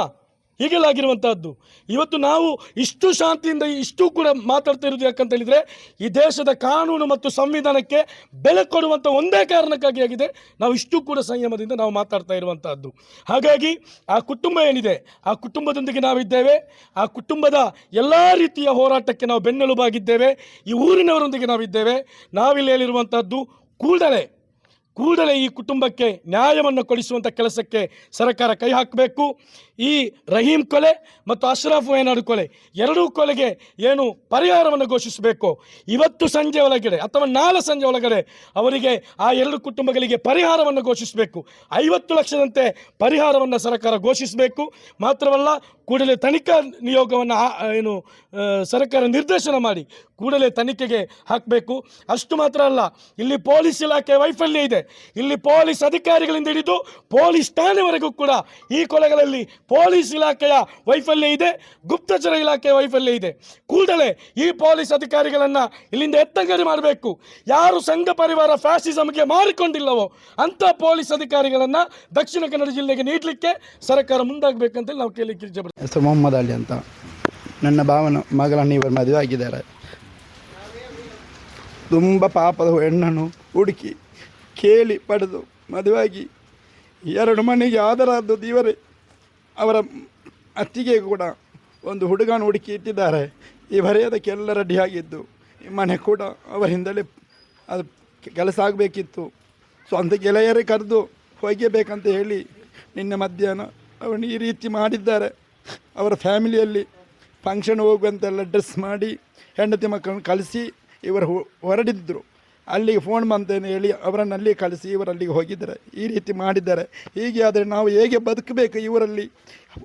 ಹೀಗೆಲ್ಲ ಆಗಿರುವಂತಹದ್ದು ಇವತ್ತು ನಾವು ಇಷ್ಟು ಶಾಂತಿಯಿಂದ ಇಷ್ಟು ಕೂಡ ಮಾತಾಡ್ತಾ ಇರೋದು ಯಾಕಂತ ಹೇಳಿದರೆ, ಈ ದೇಶದ ಕಾನೂನು ಮತ್ತು ಸಂವಿಧಾನಕ್ಕೆ ಬೆಲೆ ಕೊಡುವಂಥ ಒಂದೇ ಕಾರಣಕ್ಕಾಗಿ ಆಗಿದೆ. ನಾವು ಇಷ್ಟು ಕೂಡ ಸಂಯಮದಿಂದ ನಾವು ಮಾತಾಡ್ತಾ ಇರುವಂತಹದ್ದು. ಹಾಗಾಗಿ ಆ ಕುಟುಂಬ ಏನಿದೆ, ಆ ಕುಟುಂಬದೊಂದಿಗೆ ನಾವಿದ್ದೇವೆ. ಆ ಕುಟುಂಬದ ಎಲ್ಲ ರೀತಿಯ ಹೋರಾಟಕ್ಕೆ ನಾವು ಬೆನ್ನೆಲುಬಾಗಿದ್ದೇವೆ. ಈ ಊರಿನವರೊಂದಿಗೆ ನಾವಿದ್ದೇವೆ. ನಾವಿಲ್ಲಿ ಹೇಳಿರುವಂತಹದ್ದು, ಕೂಡಲೇ ಕೂಡಲೇ ಈ ಕುಟುಂಬಕ್ಕೆ ನ್ಯಾಯವನ್ನು ಕೊಡಿಸುವಂಥ ಕೆಲಸಕ್ಕೆ ಸರ್ಕಾರ ಕೈ ಹಾಕಬೇಕು. ಈ ರಹೀಂ ಕೊಲೆ ಮತ್ತು ಅಶ್ರಫ್ ವಯನಾಡು ಕೊಲೆ ಎರಡೂ ಕೊಲೆಗೆ ಏನು ಪರಿಹಾರವನ್ನು ಘೋಷಿಸಬೇಕು? ಇವತ್ತು ಸಂಜೆ ಒಳಗಡೆ ಅಥವಾ ನಾಳೆ ಸಂಜೆ ಒಳಗಡೆ ಅವರಿಗೆ ಆ ಎರಡು ಕುಟುಂಬಗಳಿಗೆ ಪರಿಹಾರವನ್ನು ಘೋಷಿಸಬೇಕು. ಐವತ್ತು ಲಕ್ಷದಂತೆ ಪರಿಹಾರವನ್ನು ಸರ್ಕಾರ ಘೋಷಿಸಬೇಕು. ಮಾತ್ರವಲ್ಲ, ಕೂಡಲೇ ತನಿಖಾ ನಿಯೋಗವನ್ನು ಏನು ಸರ್ಕಾರ ನಿರ್ದೇಶನ ಮಾಡಿ ಕೂಡಲೇ ತನಿಖೆಗೆ ಹಾಕಬೇಕು. ಅಷ್ಟು ಮಾತ್ರ ಅಲ್ಲ, ಇಲ್ಲಿ ಪೊಲೀಸ್ ಇಲಾಖೆ ವೈಫಲ್ಯ ಇದೆ. ಇಲ್ಲಿ ಪೊಲೀಸ್ ಅಧಿಕಾರಿಗಳಿಂದ ಹಿಡಿದು ಪೊಲೀಸ್ ಠಾಣೆವರೆಗೂ ಕೂಡ ಈ ಕೊಲೆಗಳಲ್ಲಿ ಪೊಲೀಸ್ ಇಲಾಖೆಯ ವೈಫಲ್ಯ ಇದೆ, ಗುಪ್ತಚರ ಇಲಾಖೆಯ ವೈಫಲ್ಯ ಇದೆ. ಕೂಡಲೇ ಈ ಪೊಲೀಸ್ ಅಧಿಕಾರಿಗಳನ್ನು ಇಲ್ಲಿಂದ ಎತ್ತಂಗಡಿ ಮಾಡಬೇಕು. ಯಾರು ಸಂಘ ಪರಿವಾರ ಫ್ಯಾಸಿಸಮ್ಗೆ ಮಾರಿಕೊಂಡಿಲ್ಲವೋ ಅಂಥ ಪೊಲೀಸ್ ಅಧಿಕಾರಿಗಳನ್ನು ದಕ್ಷಿಣ ಕನ್ನಡ ಜಿಲ್ಲೆಗೆ ನೀಡಲಿಕ್ಕೆ ಸರ್ಕಾರ ಮುಂದಾಗಬೇಕಂತೇಳಿ ನಾವು ಕೇಳಲಿಕ್ಕೆ ಹೆಸರು ಮೊಹಮ್ಮದ್ ಅಲಿ ಅಂತ. ನನ್ನ ಭಾವನ ಮಗಳನ್ನು ಇವರು ಮದುವೆ ಆಗಿದ್ದಾರೆ. ತುಂಬ ಪಾಪದ ಹೆಣ್ಣನ್ನು ಹುಡುಕಿ, ಕೇಳಿ ಪಡೆದು ಮದುವೆಯಾಗಿ ಎರಡು ಮನೆಗೆ ಆದರಾದದ್ದು ಇವರೇ. ಅವರ ಅತ್ತಿಗೆ ಕೂಡ ಒಂದು ಹುಡುಗನ ಹುಡುಕಿ ಇಟ್ಟಿದ್ದಾರೆ. ಇವರೇ ಅದಕ್ಕೆಲ್ಲ ರೆಡಿಯಾಗಿದ್ದು ಈ ಮನೆ ಕೂಡ ಅವರಿಂದಲೇ ಅದು ಕೆಲಸ ಆಗಬೇಕಿತ್ತು. ಸ್ವಂತ ಗೆಳೆಯರೇ ಕರೆದು ಹೋಗಬೇಕಂತ ಹೇಳಿ ನಿನ್ನೆ ಮಧ್ಯಾಹ್ನ ಅವನು ಈ ರೀತಿ ಮಾಡಿದ್ದಾರೆ. ಅವರ ಫ್ಯಾಮಿಲಿಯಲ್ಲಿ ಫಂಕ್ಷನ್ ಹೋಗುವಂತೆಲ್ಲ ಡ್ರೆಸ್ ಮಾಡಿ, ಹೆಂಡತಿ ಮಕ್ಕಳನ್ನು ಕಳಿಸಿ ಇವರು ಹೊ- ಹೊರಡಿದ್ರು. ಅಲ್ಲಿಗೆ ಫೋನ್ ಬಂತೇನೆ ಹೇಳಿ ಅವರನ್ನು ಅಲ್ಲಿ ಕಳಿಸಿ, ಇವರಲ್ಲಿಗೆ ಹೋಗಿದ್ದಾರೆ. ಈ ರೀತಿ ಮಾಡಿದ್ದಾರೆ. ಹೀಗೆ ಆದರೆ ನಾವು ಹೇಗೆ ಬದುಕಬೇಕು ಇವರಲ್ಲಿ?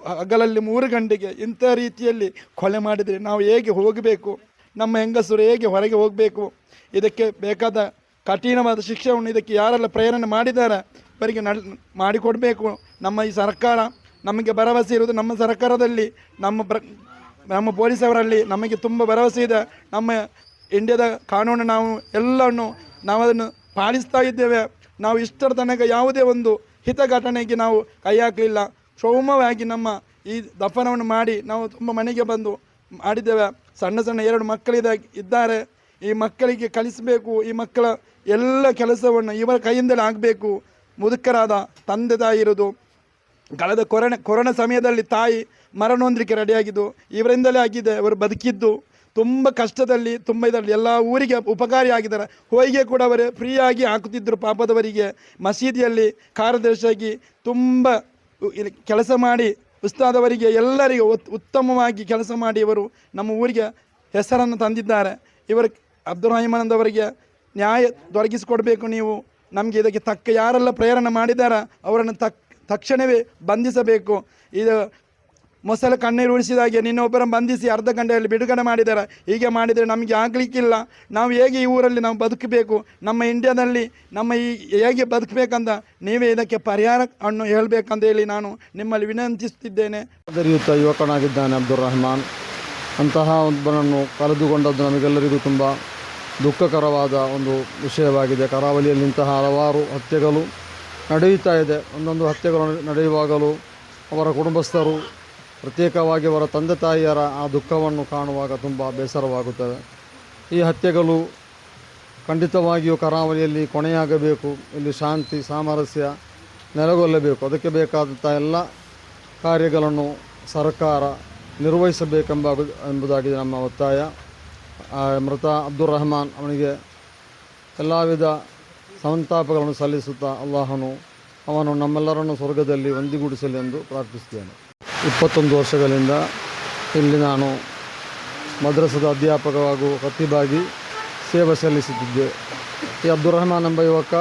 ಹಗಲಲ್ಲಿ ಮೂರು ಗಂಟೆಗೆ ಇಂಥ ರೀತಿಯಲ್ಲಿ ಕೊಲೆ ಮಾಡಿದರೆ ನಾವು ಹೇಗೆ ಹೋಗಬೇಕು? ನಮ್ಮ ಹೆಂಗಸರು ಹೇಗೆ ಹೊರಗೆ ಹೋಗಬೇಕು? ಇದಕ್ಕೆ ಬೇಕಾದ ಕಠಿಣವಾದ ಶಿಕ್ಷೆಯನ್ನು ಇದಕ್ಕೆ ಯಾರೆಲ್ಲ ಪ್ರೇರಣೆ ಮಾಡಿದ್ದಾರೆ? ಅವರಿಗೆ ನಡ್, ಮಾಡಿಕೊಡಬೇಕು. ನಮ್ಮ ಈ ಸರ್ಕಾರ ನಮಗೆ ಭರವಸೆ ಇರುವುದು ನಮ್ಮ ಸರ್ಕಾರದಲ್ಲಿ. ನಮ್ಮ ಪ್ರ ನಮ್ಮ ಪೊಲೀಸವರಲ್ಲಿ ನಮಗೆ ತುಂಬ ಭರವಸೆ ಇದೆ. ನಮ್ಮ ಇಂಡಿಯಾದ ಕಾನೂನು ನಾವು ಎಲ್ಲವನ್ನು ನಾವು ಅದನ್ನು ಪಾಲಿಸ್ತಾ ಇದ್ದೇವೆ. ನಾವು ಇಷ್ಟರ ತನಕ ಯಾವುದೇ ಒಂದು ಹಿತ ಘಟನೆಗೆ ನಾವು ಕೈ ಹಾಕಲಿಲ್ಲ. ಸೌಮ್ಯವಾಗಿ ನಮ್ಮ ಈ ದಫನವನ್ನು ಮಾಡಿ ನಾವು ತುಂಬ ಮನೆಗೆ ಬಂದು ಮಾಡಿದ್ದೇವೆ. ಸಣ್ಣ ಸಣ್ಣ ಎರಡು ಮಕ್ಕಳಿದ, ಇದ್ದಾರೆ. ಈ ಮಕ್ಕಳಿಗೆ ಕಲಿಸಬೇಕು, ಈ ಮಕ್ಕಳ ಎಲ್ಲ ಕೆಲಸವನ್ನು ಇವರ ಕೈಯಿಂದಲೇ ಆಗಬೇಕು. ಮುದುಕರಾದ ತಂದೆ ತಾಯಿ ಇರೋದು ಕಳೆದ ಕೊರೋನಾ ಕೊರೋನಾ ಸಮಯದಲ್ಲಿ ತಾಯಿ ಮರಣಹೊಂದಲಿಕ್ಕೆ ರೆಡಿಯಾಗಿದ್ದು ಇವರಿಂದಲೇ ಆಗಿದೆ. ಅವರು ಬದುಕಿದ್ದು. ತುಂಬ ಕಷ್ಟದಲ್ಲಿ, ತುಂಬ ಇದರಲ್ಲಿ ಎಲ್ಲ ಊರಿಗೆ ಉಪಕಾರಿ ಆಗಿದ್ದಾರೆ. ಹೋಯಿಗೆ ಕೂಡ ಅವರು ಫ್ರೀಯಾಗಿ ಹಾಕುತ್ತಿದ್ದರು ಪಾಪದವರಿಗೆ. ಮಸೀದಿಯಲ್ಲಿ ಕಾರ್ಯದರ್ಶಿಯಾಗಿ ತುಂಬ ಕೆಲಸ ಮಾಡಿ, ಉಸ್ತಾದವರಿಗೆ ಎಲ್ಲರಿಗೂ ಉತ್- ಉತ್ತಮವಾಗಿ ಕೆಲಸ ಮಾಡಿ ಇವರು ನಮ್ಮ ಊರಿಗೆ ಹೆಸರನ್ನು ತಂದಿದ್ದಾರೆ. ಇವರು ಅಬ್ದುಲ್ ರಹಿಮಾನಂದ್ ಅವರಿಗೆ ನ್ಯಾಯ ದೊರಕಿಸಿಕೊಡಬೇಕು ನೀವು. ನಮಗೆ ಇದಕ್ಕೆ ತಕ್ಕ ಯಾರೆಲ್ಲ ಪ್ರೇರಣೆ ಮಾಡಿದ್ದಾರೆ ಅವರನ್ನು ತಕ್, ತಕ್ಷಣವೇ ಬಂಧಿಸಬೇಕು. ಇದು ಮೊಸಳೆ ಕಣ್ಣೀರು ಉಳಿಸಿದಾಗೆ ನಿನ್ನೊಬ್ಬರ ಬಂಧಿಸಿ ಅರ್ಧ ಗಂಟೆಯಲ್ಲಿ ಬಿಡುಗಡೆ ಮಾಡಿದ್ದಾರೆ. ಹೀಗೆ ಮಾಡಿದರೆ ನಮಗೆ ಆಗಲಿಕ್ಕಿಲ್ಲ. ನಾವು ಹೇಗೆ ಈ ಊರಲ್ಲಿ ನಾವು ಬದುಕಬೇಕು? ನಮ್ಮ ಇಂಡಿಯಾದಲ್ಲಿ ನಮ್ಮ ಈ ಹೇಗೆ ಬದುಕಬೇಕಂತ ನೀವೇ ಇದಕ್ಕೆ ಪರಿಹಾರ ಅನ್ನು ಹೇಳಬೇಕಂತ ಹೇಳಿ ನಾನು ನಿಮ್ಮಲ್ಲಿ ವಿನಂತಿಸುತ್ತಿದ್ದೇನೆ. ದರಿಯುತ್ತ ಯುವಕನಾಗಿದ್ದಾನೆ ಅಬ್ದುಲ್ ರಹಮಾನ್. ಅಂತಹ ಒಬ್ಬನನ್ನು ಕಳೆದುಕೊಂಡದ್ದು ನಮಗೆಲ್ಲರಿಗೂ ತುಂಬ ದುಃಖಕರವಾದ ಒಂದು ವಿಷಯವಾಗಿದೆ. ಕರಾವಳಿಯಲ್ಲಿ ಇಂತಹ ಹಲವಾರು ಹತ್ಯೆಗಳು ನಡೆಯುತ್ತಾ ಇದೆ. ಒಂದೊಂದು ಹತ್ಯೆಗಳು ನಡೆಯುವಾಗಲೂ ಅವರ ಕುಟುಂಬಸ್ಥರು ಪ್ರತ್ಯೇಕವಾಗಿ ಅವರ ತಂದೆ ತಾಯಿಯರ ಆ ದುಃಖವನ್ನು ಕಾಣುವಾಗ ತುಂಬ ಬೇಸರವಾಗುತ್ತದೆ. ಈ ಹತ್ಯೆಗಳು ಖಂಡಿತವಾಗಿಯೂ ಕರಾವಳಿಯಲ್ಲಿ ಕೊನೆಯಾಗಬೇಕು. ಇಲ್ಲಿ ಶಾಂತಿ, ಸಾಮರಸ್ಯ ನೆಲೆಗೊಳ್ಳಬೇಕು. ಅದಕ್ಕೆ ಬೇಕಾದಂಥ ಎಲ್ಲ ಕಾರ್ಯಗಳನ್ನು ಸರ್ಕಾರ ನಿರ್ವಹಿಸಬೇಕೆಂಬ ಎಂಬುದಾಗಿದೆ ನಮ್ಮ ಒತ್ತಾಯ. ಮೃತ ಅಬ್ದುಲ್ ರಹಮಾನ್ ಅವನಿಗೆ ಎಲ್ಲ ವಿಧ ಸಂತಾಪಗಳನ್ನು ಸಲ್ಲಿಸುತ್ತಾ ಅಲ್ಲಾಹನು ಅವನು ನಮ್ಮೆಲ್ಲರನ್ನು ಸ್ವರ್ಗದಲ್ಲಿ ಒಂದಿಗೂಡಿಸಲಿ ಎಂದು ಪ್ರಾರ್ಥಿಸುತ್ತೇನೆ. ಇಪ್ಪತ್ತೊಂದು ವರ್ಷಗಳಿಂದ ಇಲ್ಲಿ ನಾನು ಮದ್ರಸದ ಅಧ್ಯಾಪಕ ಹಾಗೂ ಪ್ರತಿಭಾಗಿ ಸೇವೆ ಸಲ್ಲಿಸುತ್ತಿದ್ದೆ. ಈ ಅಬ್ದುಲ್ ರಹಮಾನ್ ಎಂಬ ಯುವಕ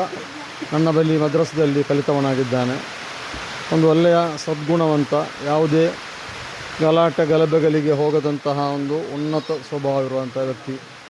ನನ್ನ ಬಳಿ ಮದ್ರಸದಲ್ಲಿ ಕಲಿತವನಾಗಿದ್ದಾನೆ. ಒಂದು ಒಳ್ಳೆಯ ಸದ್ಗುಣವಂತ, ಯಾವುದೇ ಗಲಾಟೆ ಗಲಭೆಗಳಿಗೆ ಹೋಗದಂತಹ ಒಂದು ಉನ್ನತ ಸ್ವಭಾವ ಇರುವಂಥ ವ್ಯಕ್ತಿ.